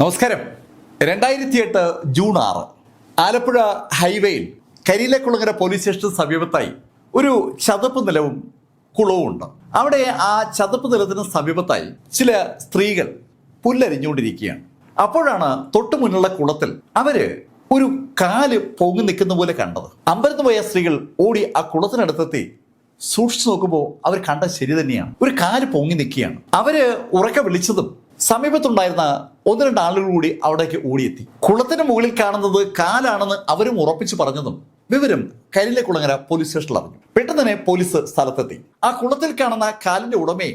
നമസ്കാരം. രണ്ടായിരത്തി എട്ട് ജൂൺ ആറ് ആലപ്പുഴ ഹൈവേയിൽ കരിയിലക്കുളങ്ങര പോലീസ് സ്റ്റേഷന് സമീപത്തായി ഒരു ചതുപ്പ് നിലവും കുളവും ഉണ്ട് അവിടെ ആ ചതുപ്പ് നിലത്തിന് സമീപത്തായി ചില സ്ത്രീകൾ പുല്ലരിഞ്ഞുകൊണ്ടിരിക്കുകയാണ്. അപ്പോഴാണ് തൊട്ടു മുന്നിലുള്ള കുളത്തിൽ അവർ ഒരു കാൽ പൊങ്ങി നിൽക്കുന്ന പോലെ കണ്ടത്. അമ്പരന്ന് പോയ സ്ത്രീകൾ ഓടി ആ കുളത്തിനടുത്തെത്തി. സൂക്ഷിച്ചു നോക്കുമ്പോൾ അവർ കണ്ട ശരി തന്നെയാണ്. ഒരു കാൽ പൊങ്ങി നിൽക്കുകയാണ്. അവർ ഉറക്കെ വിളിച്ചതും സമീപത്തുണ്ടായിരുന്ന ഒന്ന് രണ്ട് ആളുകൾ കൂടി അവിടേക്ക് ഓടിയെത്തി. കുളത്തിന് മുകളിൽ കാണുന്നത് കാലാണെന്ന് അവരും ഉറപ്പിച്ചു പറഞ്ഞതും വിവരം കരിലെ കുളങ്ങര പോലീസ് സ്റ്റേഷനിൽ അറിഞ്ഞു. പെട്ടെന്ന് തന്നെ പോലീസ് സ്ഥലത്തെത്തി. ആ കുളത്തിൽ കാണുന്ന കാലിന്റെ ഉടമയെ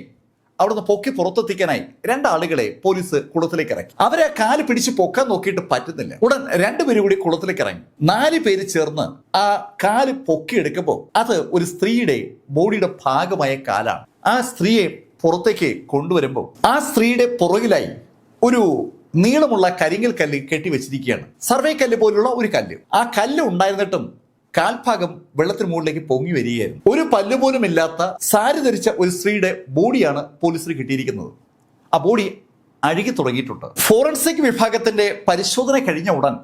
അവിടുന്ന് പൊക്കി പുറത്തെത്തിക്കാനായി രണ്ടാളുകളെ പോലീസ് കുളത്തിലേക്ക് ഇറങ്ങി അവരെ കാൽ പിടിച്ച് പൊക്കാൻ നോക്കിയിട്ട് പറ്റുന്നില്ല. ഉടൻ രണ്ടുപേരും കൂടി കുളത്തിലേക്ക് ഇറങ്ങി. നാല് പേര് ചേർന്ന് ആ കാൽ പൊക്കിയെടുക്കുമ്പോൾ അത് ഒരു സ്ത്രീയുടെ ബോഡിയുടെ ഭാഗമായ കാലാണ്. ആ സ്ത്രീയെ പുറത്തേക്ക് കൊണ്ടുവരുമ്പോൾ ആ സ്ത്രീയുടെ പുറകിലായി ഒരു നീളമുള്ള കരിങ്ങൽ കല്ല് കെട്ടിവെച്ചിരിക്കുകയാണ്. സർവേ കല്ല് പോലുള്ള ഒരു കല്ല്. ആ കല്ല് ഉണ്ടായിരുന്നിട്ടും കാൽഭാഗം വെള്ളത്തിന് മുകളിലേക്ക് പൊങ്ങി വരികയായിരുന്നു. ഒരു പല്ല് പോലും ഇല്ലാത്ത സാരി ധരിച്ച ഒരു സ്ത്രീയുടെ ബോഡിയാണ് പോലീസിന് കിട്ടിയിരിക്കുന്നത്. ആ ബോഡി അഴുകി തുടങ്ങിയിട്ടുണ്ട്. ഫോറൻസിക് വിഭാഗത്തിന്റെ പരിശോധന കഴിഞ്ഞ ഉടൻ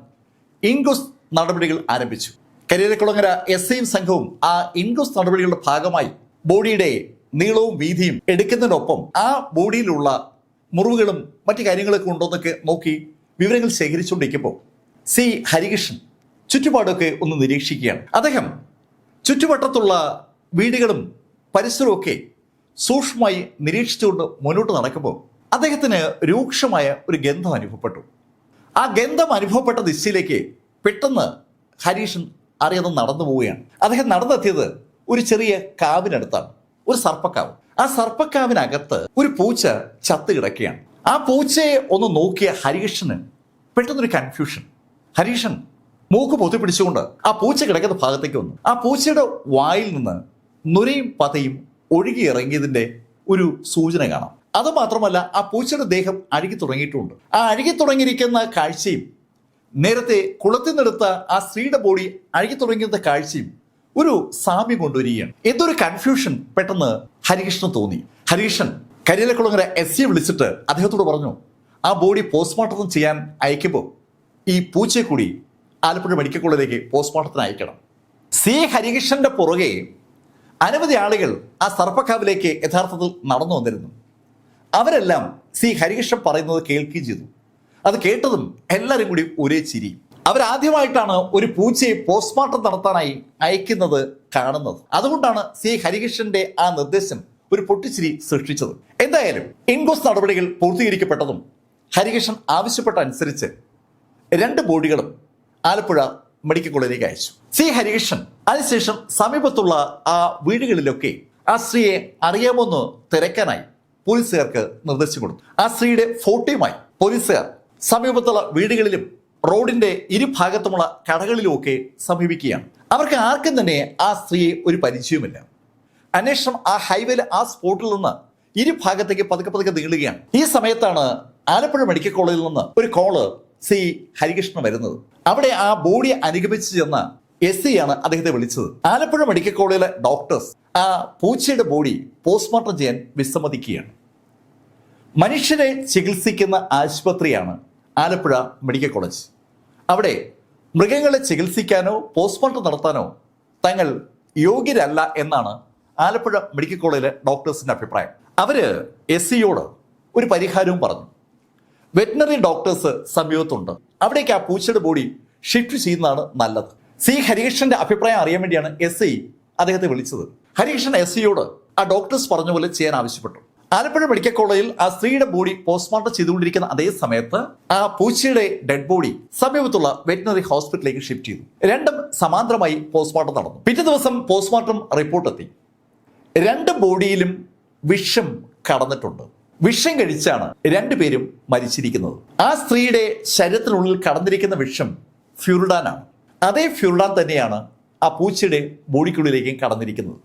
ഇൻക്വസ്റ്റ് നടപടികൾ ആരംഭിച്ചു. കരിയരക്കുളങ്ങര എസ് സംഘവും ആ ഇൻക്വസ്റ്റ് നടപടികളുടെ ഭാഗമായി ബോഡിയുടെ നീളവും വീതിയും എടുക്കുന്നതിനൊപ്പം ആ ബോഡിയിലുള്ള മുറിവുകളും മറ്റു കാര്യങ്ങളൊക്കെ ഉണ്ടോന്നൊക്കെ നോക്കി വിവരങ്ങൾ ശേഖരിച്ചുകൊണ്ടിരിക്കുമ്പോൾ സി ഹരികൃഷ്ണൻ ചുറ്റുപാടൊക്കെ ഒന്ന് നിരീക്ഷിക്കുകയാണ്. അദ്ദേഹം ചുറ്റുവട്ടത്തുള്ള വീടുകളും പരിസരമൊക്കെ സൂക്ഷ്മമായി നിരീക്ഷിച്ചുകൊണ്ട് മുന്നോട്ട് നടക്കുമ്പോൾ അദ്ദേഹത്തിന് രൂക്ഷമായ ഒരു ഗന്ധം അനുഭവപ്പെട്ടു. ആ ഗന്ധം അനുഭവപ്പെട്ട ദിശയിലേക്ക് പെട്ടെന്ന് ഹരീഷൻ അറിയാതെ നടന്നു പോവുകയാണ്. അദ്ദേഹം നടന്നെത്തിയത് ഒരു ചെറിയ കാവിനടുത്താണ്. ഒരു സർപ്പക്കാവ്. ആ സർപ്പക്കാവിനകത്ത് ഒരു പൂച്ച ചത്ത് കിടക്കുകയാണ്. ആ പൂച്ചയെ ഒന്ന് നോക്കിയ ഹരീഷന് പെട്ടെന്നൊരു കൺഫ്യൂഷൻ ഹരീഷൻ മൂക്ക് പൊത്തി പിടിച്ചുകൊണ്ട് ആ പൂച്ച കിടക്കുന്ന ഭാഗത്തേക്ക് വന്നു. ആ പൂച്ചയുടെ വായിൽ നിന്ന് നുരയും പതയും ഒഴുകി ഇറങ്ങിയതിന്റെ ഒരു സൂചന കാണാം. അത് മാത്രമല്ല ആ പൂച്ചയുടെ ദേഹം അഴുകി തുടങ്ങിയിട്ടുണ്ട്. ആ അഴുകി തുടങ്ങിയിരിക്കുന്ന കാഴ്ചയും നേരത്തെ കുളത്തിൽ നിന്നെടുത്ത ആ സ്ത്രീയുടെ ബോഡി അഴുകി തുടങ്ങിയ കാഴ്ചയും ഒരു സാമി കൊണ്ടുവരികയാണ്. എന്തൊരു കൺഫ്യൂഷൻ പെട്ടെന്ന് ഹരികൃഷ്ണൻ തോന്നി. ഹരികൃഷ്ണൻ കരിയിലക്കുളങ്ങര എസ് സിയെ വിളിച്ചിട്ട് അദ്ദേഹത്തോട് പറഞ്ഞു ആ ബോഡി പോസ്റ്റ്മോർട്ടം ചെയ്യാൻ അയക്കുമ്പോൾ ഈ പൂച്ചയെ കൂടി ആലപ്പുഴ മെഡിക്കൽ കോളേജിലേക്ക് പോസ്റ്റ്മോർട്ടത്തിന് അയക്കണം. സി. ഹരികൃഷ്ണന്റെ പുറകെ അനവധി ആളുകൾ ആ സർപ്പക്കാവിലേക്ക് യഥാർത്ഥത്തിൽ നടന്നു വന്നിരുന്നു. അവരെല്ലാം സി. ഹരികൃഷ്ണൻ പറയുന്നത് കേൾക്കുകയും ചെയ്തു. അത് കേട്ടതും എല്ലാവരും കൂടി ഒരേ ചിരി. അവരാദ്യമായിട്ടാണ് ഒരു പൂച്ചയെ പോസ്റ്റ്മോർട്ടം നടത്താനായി അയക്കുന്നത് കാണുന്നത്. അതുകൊണ്ടാണ് സി ഹരികൃഷ്ണന്റെ ആ നിർദ്ദേശം ഒരു പൊട്ടിച്ചിരി സൃഷ്ടിച്ചത്. എന്തായാലും ഇൻകോസ് നടപടികൾ പൂർത്തീകരിക്കപ്പെട്ടതും ഹരികൃഷ്ണൻ ആവശ്യപ്പെട്ട അനുസരിച്ച് രണ്ട് ബോഡികളും ആലപ്പുഴ മെഡിക്കൽ കോളേജിലേക്ക് അയച്ചു. സി ഹരികൃഷ്ണൻ അതിനുശേഷം സമീപത്തുള്ള ആ വീടുകളിലൊക്കെ ആ സ്ത്രീയെ അറിയാമോന്ന് തിരക്കാനായി പോലീസുകാർക്ക് നിർദ്ദേശം കൊടുത്തു. ആ സ്ത്രീയുടെ ഫോട്ടോയുമായി പോലീസുകാർ സമീപത്തുള്ള വീടുകളിലും റോഡിന്റെ ഇരുഭാഗത്തുമുള്ള കടകളിലുമൊക്കെ സമീപിക്കുകയാണ്. അവർക്ക് ആർക്കും തന്നെ ആ സ്ത്രീയെ ഒരു പരിചയമില്ല അന്വേഷണം ആ ഹൈവേയിൽ ആ സ്പോട്ടിൽ നിന്ന് ഇരുഭാഗത്തേക്ക് പതുക്കെ പതുക്കെ നീളുകയാണ്. ഈ സമയത്താണ് ആലപ്പുഴ മെഡിക്കൽ കോളേജിൽ നിന്ന് ഒരു കോൾ സി ഹരികൃഷ്ണൻ വരുന്നത്. അവിടെ ആ ബോഡി അനുഗമിച്ചു ചെന്ന എസ് സി ആണ് അദ്ദേഹത്തെ വിളിച്ചത്. ആലപ്പുഴ മെഡിക്കൽ കോളേജിലെ ഡോക്ടേഴ്സ് ആ പൂച്ചയുടെ ബോഡി പോസ്റ്റ്മോർട്ടം ചെയ്യാൻ വിസമ്മതിക്കുകയാണ്. മനുഷ്യരെ ചികിത്സിക്കുന്ന ആശുപത്രിയാണ് ആലപ്പുഴ മെഡിക്കൽ കോളേജ്. അവിടെ മൃഗങ്ങളെ ചികിത്സിക്കാനോ പോസ്റ്റ്മോർട്ടം നടത്താനോ തങ്ങൾ യോഗ്യരല്ല എന്നാണ് ആലപ്പുഴ മെഡിക്കൽ കോളേജിലെ ഡോക്ടേഴ്സിന്റെ അഭിപ്രായം. അവർ എസ് സിയോട് ഒരു പരിഹാരവും പറഞ്ഞു. വെറ്റിനറി ഡോക്ടേഴ്സ് സമീപത്തുണ്ട്. അവിടേക്ക് ആ പൂച്ചയുടെ ബോഡി ഷിഫ്റ്റ് ചെയ്യുന്നതാണ് നല്ലത്. സി ഹരികൃഷ്ണന്റെ അഭിപ്രായം അറിയാൻ വേണ്ടിയാണ് എസ് ഐ അദ്ദേഹത്തെ വിളിച്ചത്. ഹരികൃഷ്ണൻ എസ് സിയോട് ആ ഡോക്ടേഴ്സ് പറഞ്ഞ പോലെ ചെയ്യാൻ ആവശ്യപ്പെട്ടു. ആലപ്പുഴ മെഡിക്കൽ കോളേജിൽ ആ സ്ത്രീയുടെ ബോഡി പോസ്റ്റ്മോർട്ടം ചെയ്തുകൊണ്ടിരിക്കുന്ന അതേ സമയത്ത് ആ പൂച്ചയുടെ ഡെഡ് ബോഡി സമീപത്തുള്ള വെറ്റിനറി ഹോസ്പിറ്റലിലേക്ക് ഷിഫ്റ്റ് ചെയ്തു. രണ്ടും സമാന്തരമായി പോസ്റ്റ്മോർട്ടം നടന്നു. പിറ്റേ ദിവസം പോസ്റ്റ്മോർട്ടം റിപ്പോർട്ട് എത്തി. രണ്ട് ബോഡിയിലും വിഷം കടന്നിട്ടുണ്ട്. വിഷം കഴിച്ചാണ് രണ്ടുപേരും മരിച്ചിരിക്കുന്നത്. ആ സ്ത്രീയുടെ ശരീരത്തിനുള്ളിൽ കടന്നിരിക്കുന്ന വിഷം ഫ്യൂറിഡാനാണ്. അതേ ഫ്യൂറിഡാൻ തന്നെയാണ് ആ പൂച്ചയുടെ ബോഡിക്കുള്ളിലേക്കും കടന്നിരിക്കുന്നത്.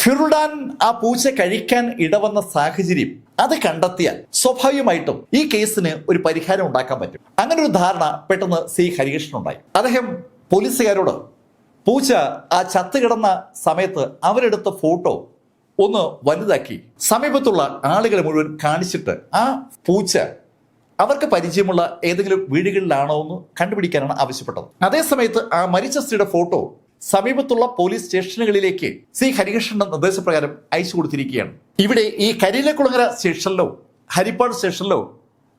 ഫ്യൂറിഡാൻ ആ പൂച്ച കഴിക്കാൻ ഇടവന്ന സാഹചര്യം അത് കണ്ടെത്തിയാൽ സ്വാഭാവികമായിട്ടും ഈ കേസിന് ഒരു പരിഹാരം ഉണ്ടാക്കാൻ പറ്റും. അങ്ങനെ ഒരു ധാരണ പെട്ടെന്ന് സി ഹരികൃഷ്ണൻ ഉണ്ടായി. അദ്ദേഹം പോലീസുകാരോട് പൂച്ച ആ ചത്തുകിടന്ന സമയത്ത് അവരെടുത്ത ഫോട്ടോ ഒന്ന് വലുതാക്കി. സമീപത്തുള്ള ആളുകളെ മുഴുവൻ കാണിച്ചിട്ട് ആ പൂച്ച അവർക്ക് പരിചയമുള്ള ഏതെങ്കിലും വീടുകളിലാണോ എന്ന് കണ്ടുപിടിക്കാനാണ് ആവശ്യപ്പെട്ടത്. അതേസമയത്ത് ആ മരിച്ച സ്ത്രീയുടെ ഫോട്ടോ സമീപത്തുള്ള പോലീസ് സ്റ്റേഷനുകളിലേക്ക് സി ഹരികൃഷ്ണന്റെ നിർദ്ദേശപ്രകാരം അയച്ചു കൊടുത്തിരിക്കുകയാണ്. ഇവിടെ ഈ കരിയിലക്കുളങ്ങര സ്റ്റേഷനിലോ ഹരിപ്പാട് സ്റ്റേഷനിലോ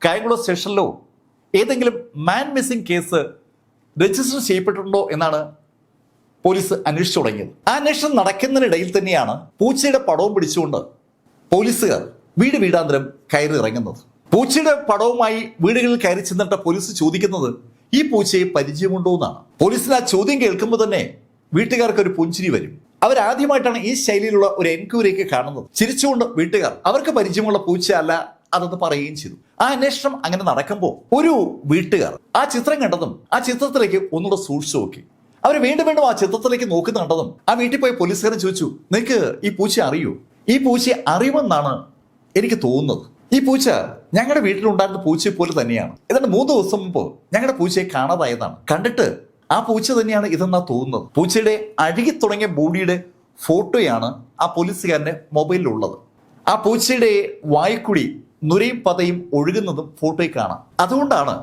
കായംകുളം സ്റ്റേഷനിലോ ഏതെങ്കിലും മാൻ മിസ്സിംഗ് കേസ് രജിസ്റ്റർ ചെയ്യപ്പെട്ടിട്ടുണ്ടോ എന്നാണ് പോലീസ് അന്വേഷിച്ചു തുടങ്ങിയത്. ആ അന്വേഷണം നടക്കുന്നതിനിടയിൽ തന്നെയാണ് പൂച്ചയുടെ പടവും പിടിച്ചുകൊണ്ട് പോലീസുകാർ വീട് വീടാന്തരം കയറി ഇറങ്ങുന്നത്. പൂച്ചയുടെ പടവുമായി വീടുകളിൽ കയറി ചെന്നിട്ട് പോലീസ് ചോദിക്കുന്നത് ഈ പൂച്ചയെ പരിചയമുണ്ടോ എന്നാണ്. പോലീസിന് ആ ചോദ്യം കേൾക്കുമ്പോൾ തന്നെ വീട്ടുകാർക്ക് ഒരു പുഞ്ചിരി വരും. അവരാദ്യമായിട്ടാണ് ഈ ശൈലിയിലുള്ള ഒരു എൻക്വയറിയൊക്കെ കാണുന്നത്. ചിരിച്ചുകൊണ്ട് വീട്ടുകാർ അവർക്ക് പരിചയമുള്ള പൂച്ച അല്ല അതെന്ന് പറയുകയും ചെയ്തു. ആ അന്വേഷണം അങ്ങനെ നടക്കുമ്പോൾ ഒരു വീട്ടുകാർ ആ ചിത്രം കണ്ടതും ആ ചിത്രത്തിലേക്ക് ഒന്നുകൂടെ സൂക്ഷിച്ചു നോക്കി. അവർ വീണ്ടും വീണ്ടും ആ ചിത്രത്തിലേക്ക് നോക്കുന്ന കണ്ടതും ആ വീട്ടിൽ പോയി പോലീസുകാരൻ ചോദിച്ചു നിനക്ക് ഈ പൂച്ച അറിയൂ? ഈ പൂച്ച അറിയുമെന്നാണ് എനിക്ക് തോന്നുന്നത്. ഈ പൂച്ച ഞങ്ങളുടെ വീട്ടിലുണ്ടായിരുന്ന പൂച്ചയെ പോലെ തന്നെയാണ്. ഏതാണ്ട് മൂന്ന് ദിവസം മുമ്പ് ഞങ്ങളുടെ പൂച്ചയെ കാണാതായതാണ്. കണ്ടിട്ട് ആ പൂച്ച തന്നെയാണ് ഇതെന്നാ തോന്നുന്നത്. പൂച്ചയുടെ അഴുകി തുടങ്ങിയ ബോഡിയുടെ ഫോട്ടോയാണ് ആ പോലീസുകാരന്റെ മൊബൈലിലുള്ളത്. ആ പൂച്ചയുടെ വായ്ക്കുടി നുരയും പതയും ഒഴുകുന്നതും ഫോട്ടോയിൽ കാണാം. അതുകൊണ്ടാണ്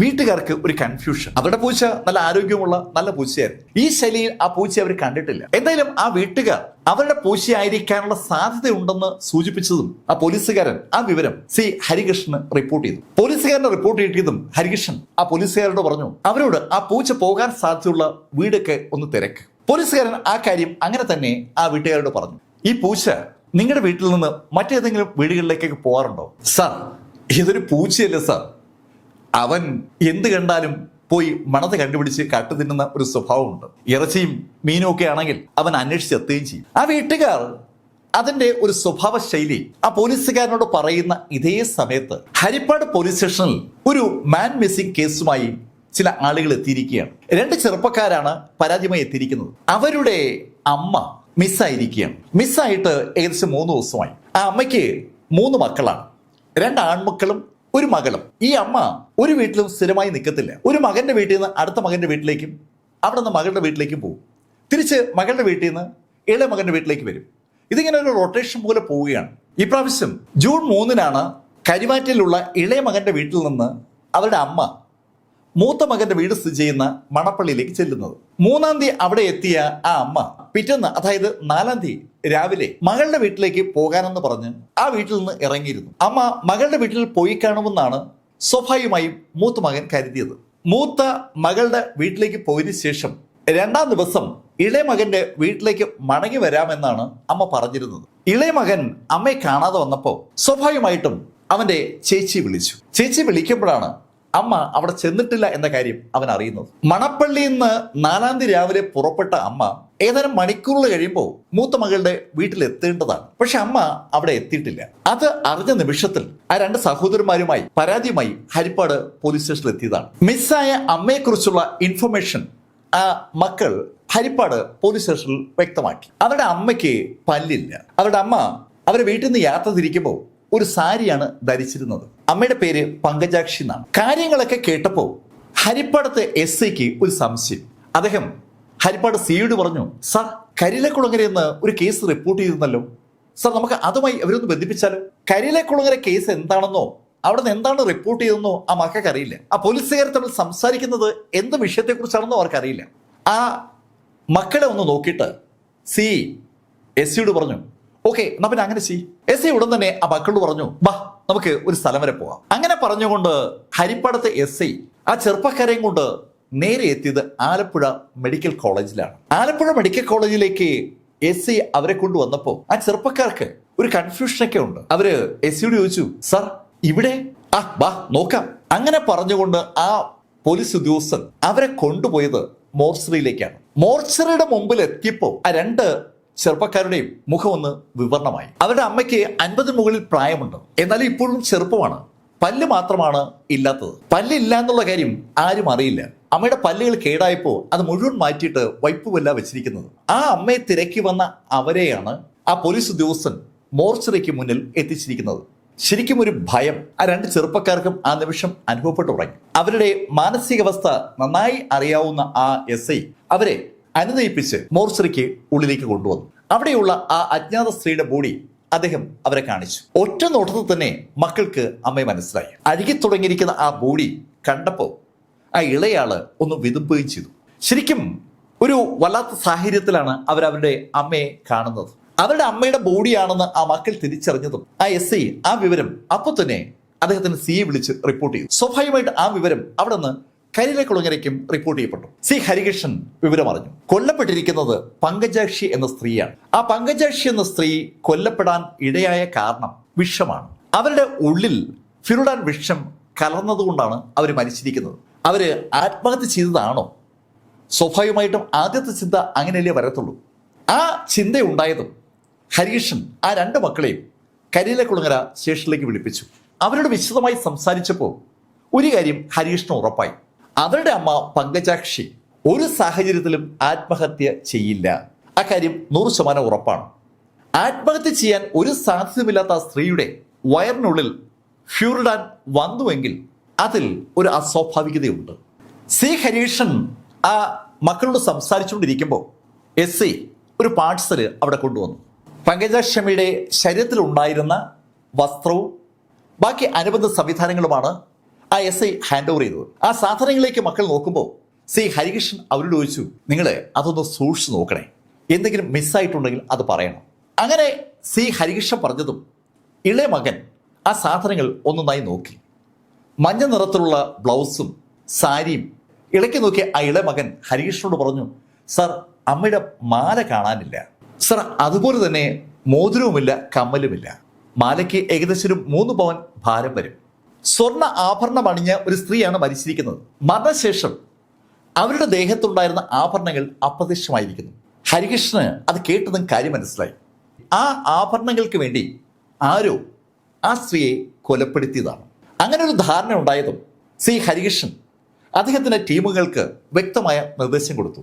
വീട്ടുകാർക്ക് ഒരു കൺഫ്യൂഷൻ അവരുടെ പൂച്ച നല്ല ആരോഗ്യമുള്ള നല്ല പൂച്ചയായിരുന്നു. ഈ ശൈലിയിൽ ആ പൂച്ച അവർ കണ്ടിട്ടില്ല. എന്തായാലും ആ വീട്ടുകാർ അവരുടെ പൂച്ചയായിരിക്കാനുള്ള സാധ്യതയുണ്ടെന്ന് സൂചിപ്പിച്ചതും ആ പോലീസുകാരൻ ആ വിവരം സി ഹരികൃഷ്ണന് റിപ്പോർട്ട് ചെയ്തു. പോലീസുകാരനെ റിപ്പോർട്ട് ചെയ്തതും ഹരികൃഷ്ണൻ ആ പോലീസുകാരോട് പറഞ്ഞു അവരോട് ആ പൂച്ച പോകാൻ സാധ്യതയുള്ള വീടൊക്കെ ഒന്ന് തിരക്ക്. പോലീസുകാരൻ ആ കാര്യം അങ്ങനെ തന്നെ ആ വീട്ടുകാരോട് പറഞ്ഞു ഈ പൂച്ച നിങ്ങളുടെ വീട്ടിൽ നിന്ന് മറ്റേതെങ്കിലും വീടുകളിലേക്കൊക്കെ പോകാറുണ്ടോ? സാർ ഇതൊരു പൂച്ചയല്ലേ സാർ. അവൻ എന്ത് കണ്ടാലും പോയി മണത്ത് കണ്ടുപിടിച്ച് കാട്ടു തിന്നുന്ന ഒരു സ്വഭാവമുണ്ട്. ഇറച്ചിയും മീനും ഒക്കെ ആണെങ്കിൽ അവൻ അന്വേഷിച്ച് എത്തുകയും ചെയ്യും. ആ വീട്ടുകാർ അതിന്റെ ഒരു സ്വഭാവ ശൈലി ആ പോലീസുകാരനോട് പറയുന്ന ഇതേ സമയത്ത് ഹരിപ്പാട് പോലീസ് സ്റ്റേഷനിൽ ഒരു മാൻ മിസ്സിംഗ് കേസുമായി ചില ആളുകൾ എത്തിയിരിക്കുകയാണ്. രണ്ട് ചെറുപ്പക്കാരാണ് പരാതിയുമായി എത്തിയിരിക്കുന്നത്. അവരുടെ അമ്മ മിസ്സായിരിക്കുകയാണ്. മിസ്സായിട്ട് ഏകദേശം മൂന്ന് ദിവസമായി. ആ അമ്മയ്ക്ക് മൂന്ന് മക്കളാണ്. രണ്ട് ആൺമക്കളും ഒരു മകളും ഈ അമ്മ ഒരു വീട്ടിലും സ്ഥിരമായി നിൽക്കത്തില്ല ഒരു മകന്റെ വീട്ടിൽ നിന്ന് അടുത്ത മകന്റെ വീട്ടിലേക്കും അവിടെ നിന്ന് മകളുടെ വീട്ടിലേക്കും പോകും. തിരിച്ച് മകളുടെ വീട്ടിൽ നിന്ന് ഇളയ മകന്റെ വീട്ടിലേക്ക് വരും. ഇതിങ്ങനെ ഒരു റൊട്ടേഷൻ പോലെ പോവുകയാണ്. ഇപ്രാവശ്യം ജൂൺ മൂന്നിനാണ് കരിമാറ്റിലുള്ള ഇളയ മകന്റെ വീട്ടിൽ നിന്ന് അവരുടെ അമ്മ മൂത്ത മകന്റെ വീട് സ്ഥിതി ചെയ്യുന്ന മണപ്പള്ളിയിലേക്ക് ചെല്ലുന്നത്. മൂന്നാം തീയതി അവിടെ എത്തിയ ആ അമ്മ പിറ്റേന്ന് അതായത് നാലാം തീയതി രാവിലെ മകളുടെ വീട്ടിലേക്ക് പോകാനെന്ന് പറഞ്ഞ് ആ വീട്ടിൽ നിന്ന് ഇറങ്ങിയിരുന്നു. അമ്മ മകളുടെ വീട്ടിൽ പോയി കാണുമെന്നാണ് സ്വാഭാവികമായും മൂത്ത മകൻ കരുതിയത്. മൂത്ത മകളുടെ വീട്ടിലേക്ക് പോയതിനു ശേഷം രണ്ടാം ദിവസം ഇളയ മകന്റെ വീട്ടിലേക്ക് മടങ്ങി വരാമെന്നാണ് അമ്മ പറഞ്ഞിരുന്നത്. ഇളയ മകൻ അമ്മയെ കാണാതെ വന്നപ്പോൾ സ്വാഭാവികമായിട്ടും അവന്റെ ചേച്ചി വിളിച്ചു. ചേച്ചി വിളിക്കുമ്പോഴാണ് അമ്മ അവിടെ ചെന്നിട്ടില്ല എന്ന കാര്യം അവൻ അറിയുന്നത്. മണപ്പള്ളിയിൽ നിന്ന് നാലാം തീയതി രാവിലെ പുറപ്പെട്ട അമ്മ ഏതാനും മണിക്കൂറുകൾ കഴിയുമ്പോൾ മൂത്ത മകളുടെ വീട്ടിൽ എത്തേണ്ടതാണ്. പക്ഷെ അമ്മ അവിടെ എത്തിയിട്ടില്ല. അത് അറിഞ്ഞ നിമിഷത്തിൽ ആ രണ്ട് സഹോദരന്മാരുമായി പരാതിയുമായി ഹരിപ്പാട് പോലീസ് സ്റ്റേഷനിൽ എത്തിയതാണ്. മിസ്സായ അമ്മയെക്കുറിച്ചുള്ള ഇൻഫർമേഷൻ ആ മക്കൾ ഹരിപ്പാട് പോലീസ് സ്റ്റേഷനിൽ വ്യക്തമാക്കി. അവരുടെ അമ്മയ്ക്ക് പല്ലില്ല. അവരുടെ അമ്മ അവരുടെ വീട്ടിൽ നിന്ന് യാത്ര തിരിക്കുമ്പോൾ ഒരു സാരിയാണ് ധരിച്ചിരുന്നത്. അമ്മയുടെ പേര് പങ്കജാക്ഷി എന്നാണ്. കാര്യങ്ങളൊക്കെ കേട്ടപ്പോൾ ഹരിപ്പാടത്തെ എസ് ഐക്ക് ഒരു സംശയം. അദ്ദേഹം ഹരിപ്പാട് സിയോട് പറഞ്ഞു സാർ കരിലക്കുളങ്ങര എന്ന് ഒരു കേസ് റിപ്പോർട്ട് ചെയ്തിരുന്നല്ലോ. സാർ നമുക്ക് അതുമായി അവരൊന്ന് ബന്ധിപ്പിച്ചാലോ? കരിലക്കുളങ്ങര കേസ് എന്താണെന്നോ അവിടെ നിന്ന് എന്താണ് റിപ്പോർട്ട് ചെയ്തെന്നോ ആ മക്കൾക്ക് അറിയില്ല. ആ പോലീസുകാർ തമ്മിൽ സംസാരിക്കുന്നത് എന്ത് വിഷയത്തെക്കുറിച്ചാണെന്നോ അവർക്കറിയില്ല. ആ മക്കളെ ഒന്ന് നോക്കിയിട്ട് സി എസ് സിയോട് പറഞ്ഞു ഓക്കെ എന്നാ പിന്നെ അങ്ങനെ ചെയ് എസ് ഐ ഉടൻ തന്നെ ആ മക്കളോട് പറഞ്ഞു ബാ നമുക്ക് ഒരു സ്ഥലം വരെ പോവാം. അങ്ങനെ പറഞ്ഞുകൊണ്ട് ഹരിപ്പാടത്തെ എസ് ഐ ആ ചെറുപ്പക്കാരെയും കൊണ്ട് നേരെ എത്തിയത് ആലപ്പുഴ മെഡിക്കൽ കോളേജിലാണ്. ആലപ്പുഴ മെഡിക്കൽ കോളേജിലേക്ക് എസ് ഐ അവരെ കൊണ്ടുവന്നപ്പോൾ ആ ചെറുപ്പക്കാർക്ക് ഒരു കൺഫ്യൂഷനൊക്കെ ഉണ്ട്. അവർ എസ് സിയോട് ചോദിച്ചു സർ ഇവിടെ? ആ ബാ നോക്കാം. അങ്ങനെ പറഞ്ഞുകൊണ്ട് ആ പോലീസ് ഉദ്യോഗസ്ഥൻ അവരെ കൊണ്ടുപോയത് മോർച്ചറിയിലേക്കാണ്. മോർച്ചറിയുടെ മുമ്പിൽ എത്തിയപ്പോൾ ആ രണ്ട് ചെറുപ്പക്കാരുടെയും മുഖം ഒന്ന് വിവരണമായി അവരുടെ അമ്മയ്ക്ക് അൻപതിന് മുകളിൽ പ്രായമുണ്ട്. എന്നാൽ ഇപ്പോഴും ചെറുപ്പമാണ്. പല്ല് മാത്രമാണ് ഇല്ലാത്തത്. പല്ലില്ല എന്നുള്ള കാര്യം ആരും അറിയില്ല. അമ്മയുടെ പല്ലുകൾ കേടായപ്പോൾ അത് മുഴുവൻ മാറ്റിയിട്ട് വൈപ്പുമല്ല വെച്ചിരിക്കുന്നത്. ആ അമ്മയെ തിരക്കി വന്ന അവരെയാണ് ആ പോലീസ് ഉദ്യോഗസ്ഥൻ മോർച്ചറിക്ക് മുന്നിൽ എത്തിച്ചിരിക്കുന്നത്. ശരിക്കും ഒരു ഭയം. ആ രണ്ട് ചെറുപ്പക്കാർക്കും ആ നിമിഷം അനുഭവപ്പെട്ടു തുടങ്ങി. അവരുടെ മാനസികാവസ്ഥ നന്നായി അറിയാവുന്ന ആ എസ് ഐ അവരെ അനുനയിപ്പിച്ച് മോർച്ചറിക്ക് ഉള്ളിലേക്ക് കൊണ്ടുവന്നു. അവിടെയുള്ള ആ അജ്ഞാത സ്ത്രീയുടെ ബോഡി അദ്ദേഹം അവരെ കാണിച്ചു. ഒറ്റ നോട്ടത്തിൽ തന്നെ മക്കൾക്ക് അമ്മയെ മനസ്സിലായി. അഴുകി തുടങ്ങിയിരിക്കുന്ന ആ ബോഡി കണ്ടപ്പോൾ ആ ഇളയാൾ ഒന്ന് വിതുമ്പുകയും ചെയ്തു. ശരിക്കും ഒരു വല്ലാത്ത സാഹചര്യത്തിലാണ് അവരവരുടെ അമ്മയെ കാണുന്നത്. അവരുടെ അമ്മയുടെ ബോഡിയാണെന്ന് ആ മക്കൾ തിരിച്ചറിഞ്ഞതും ആ എസ് ആ വിവരം അപ്പോൾ തന്നെ അദ്ദേഹത്തിന് സിയെ വിളിച്ച് റിപ്പോർട്ട് ചെയ്തു. സ്വാഭാവികമായിട്ട് ആ വിവരം അവിടെ നിന്ന് കരിലെ കുളങ്ങരയ്ക്കും റിപ്പോർട്ട് ചെയ്യപ്പെട്ടു. സി ഹരികൃഷ്ണൻ വിവരം അറിഞ്ഞു. കൊല്ലപ്പെട്ടിരിക്കുന്നത് പങ്കജാക്ഷി എന്ന സ്ത്രീയാണ്. ആ പങ്കജാക്ഷി എന്ന സ്ത്രീ കൊല്ലപ്പെടാൻ ഇടയായ കാരണം വിഷമാണ്. അവരുടെ ഉള്ളിൽ ഫിറുഡാൻ വിഷം കലർന്നതുകൊണ്ടാണ് അവർ മരിച്ചിരിക്കുന്നത്. അവർ ആത്മഹത്യ ചെയ്തതാണോ? സ്വാഭാവികമായിട്ടും ആദ്യത്തെ ചിന്ത അങ്ങനെയല്ലേ വരത്തുള്ളൂ. ആ ചിന്തയുണ്ടായതും ഹരികൃഷ്ണൻ ഹരീഷൻ ആ രണ്ട് മക്കളെയും കരിയിലക്കുളങ്ങര സ്റ്റേഷനിലേക്ക് വിളിപ്പിച്ചു. അവരോട് വിശദമായി സംസാരിച്ചപ്പോൾ ഒരു കാര്യം ഹരീഷിന് ഉറപ്പായി. അവരുടെ അമ്മ പങ്കജാക്ഷി ഒരു സാഹചര്യത്തിലും ആത്മഹത്യ ചെയ്യില്ല. അക്കാര്യം നൂറ് ശതമാനം ഉറപ്പാണ്. ആത്മഹത്യ ചെയ്യാൻ ഒരു സാധ്യതയുമില്ലാത്ത ആ സ്ത്രീയുടെ വയറിനുള്ളിൽ ഫ്യൂറിഡാൻ വന്നുവെങ്കിൽ അതിൽ ഒരു അസ്വാഭാവികതയുണ്ട്. സി ഹരീഷൻ ആ മക്കളോട് സംസാരിച്ചുകൊണ്ടിരിക്കുമ്പോൾ എസ് സി ഒരു പാഴ്സൽ അവിടെ കൊണ്ടുവന്നു. പങ്കജാക്ഷമിയുടെ ശരീരത്തിലുണ്ടായിരുന്ന വസ്ത്രവും ബാക്കി അനുബന്ധ സംവിധാനങ്ങളുമാണ് ആ എസ് ഐ ഹാൻഡ് ഓവർ ചെയ്തത്. ആ സാധനങ്ങളിലേക്ക് മക്കൾ നോക്കുമ്പോൾ സി ഹരികൃഷ്ണൻ അവരോട് ചോദിച്ചു നിങ്ങൾ അതൊന്ന് സൂക്ഷിച്ച് നോക്കണേ. എന്തെങ്കിലും മിസ്സായിട്ടുണ്ടെങ്കിൽ അത് പറയണം. അങ്ങനെ സി ഹരികൃഷ്ണൻ പറഞ്ഞതും ഇളയ മകൻ ആ സാധനങ്ങൾ ഒന്നൊന്നായി നോക്കി. മഞ്ഞ നിറത്തിലുള്ള ബ്ലൗസും സാരിയും ഇളക്കി നോക്കിയ ആ ഇളയ മകൻ ഹരികൃഷ്ണനോട് പറഞ്ഞു സർ അമ്മയുടെ മാല കാണാനില്ല. സർ അതുപോലെ തന്നെ മോതിരവുമില്ല കമ്മലുമില്ല. മാലയ്ക്ക് ഏകദേശം ഒരു മൂന്ന് പവൻ ഭാരം വരും. സ്വർണ ആഭരണം അണിഞ്ഞ ഒരു സ്ത്രീയാണ് മരിച്ചിരിക്കുന്നത്. മരണശേഷം അവരുടെ ദേഹത്തുണ്ടായിരുന്ന ആഭരണങ്ങൾ അപ്രത്യക്ഷമായിരിക്കുന്നു. ഹരികൃഷ്ണന് അത് കേട്ടതും കാര്യം മനസ്സിലായി. ആ ആഭരണങ്ങൾക്ക് വേണ്ടി ആരോ ആ സ്ത്രീയെ കൊലപ്പെടുത്തിയതാണ്. അങ്ങനെ ഒരു ധാരണ ഉണ്ടായതും സി ഹരികൃഷ്ണൻ അദ്ദേഹത്തിന്റെ ടീമുകൾക്ക് വ്യക്തമായ നിർദ്ദേശം കൊടുത്തു.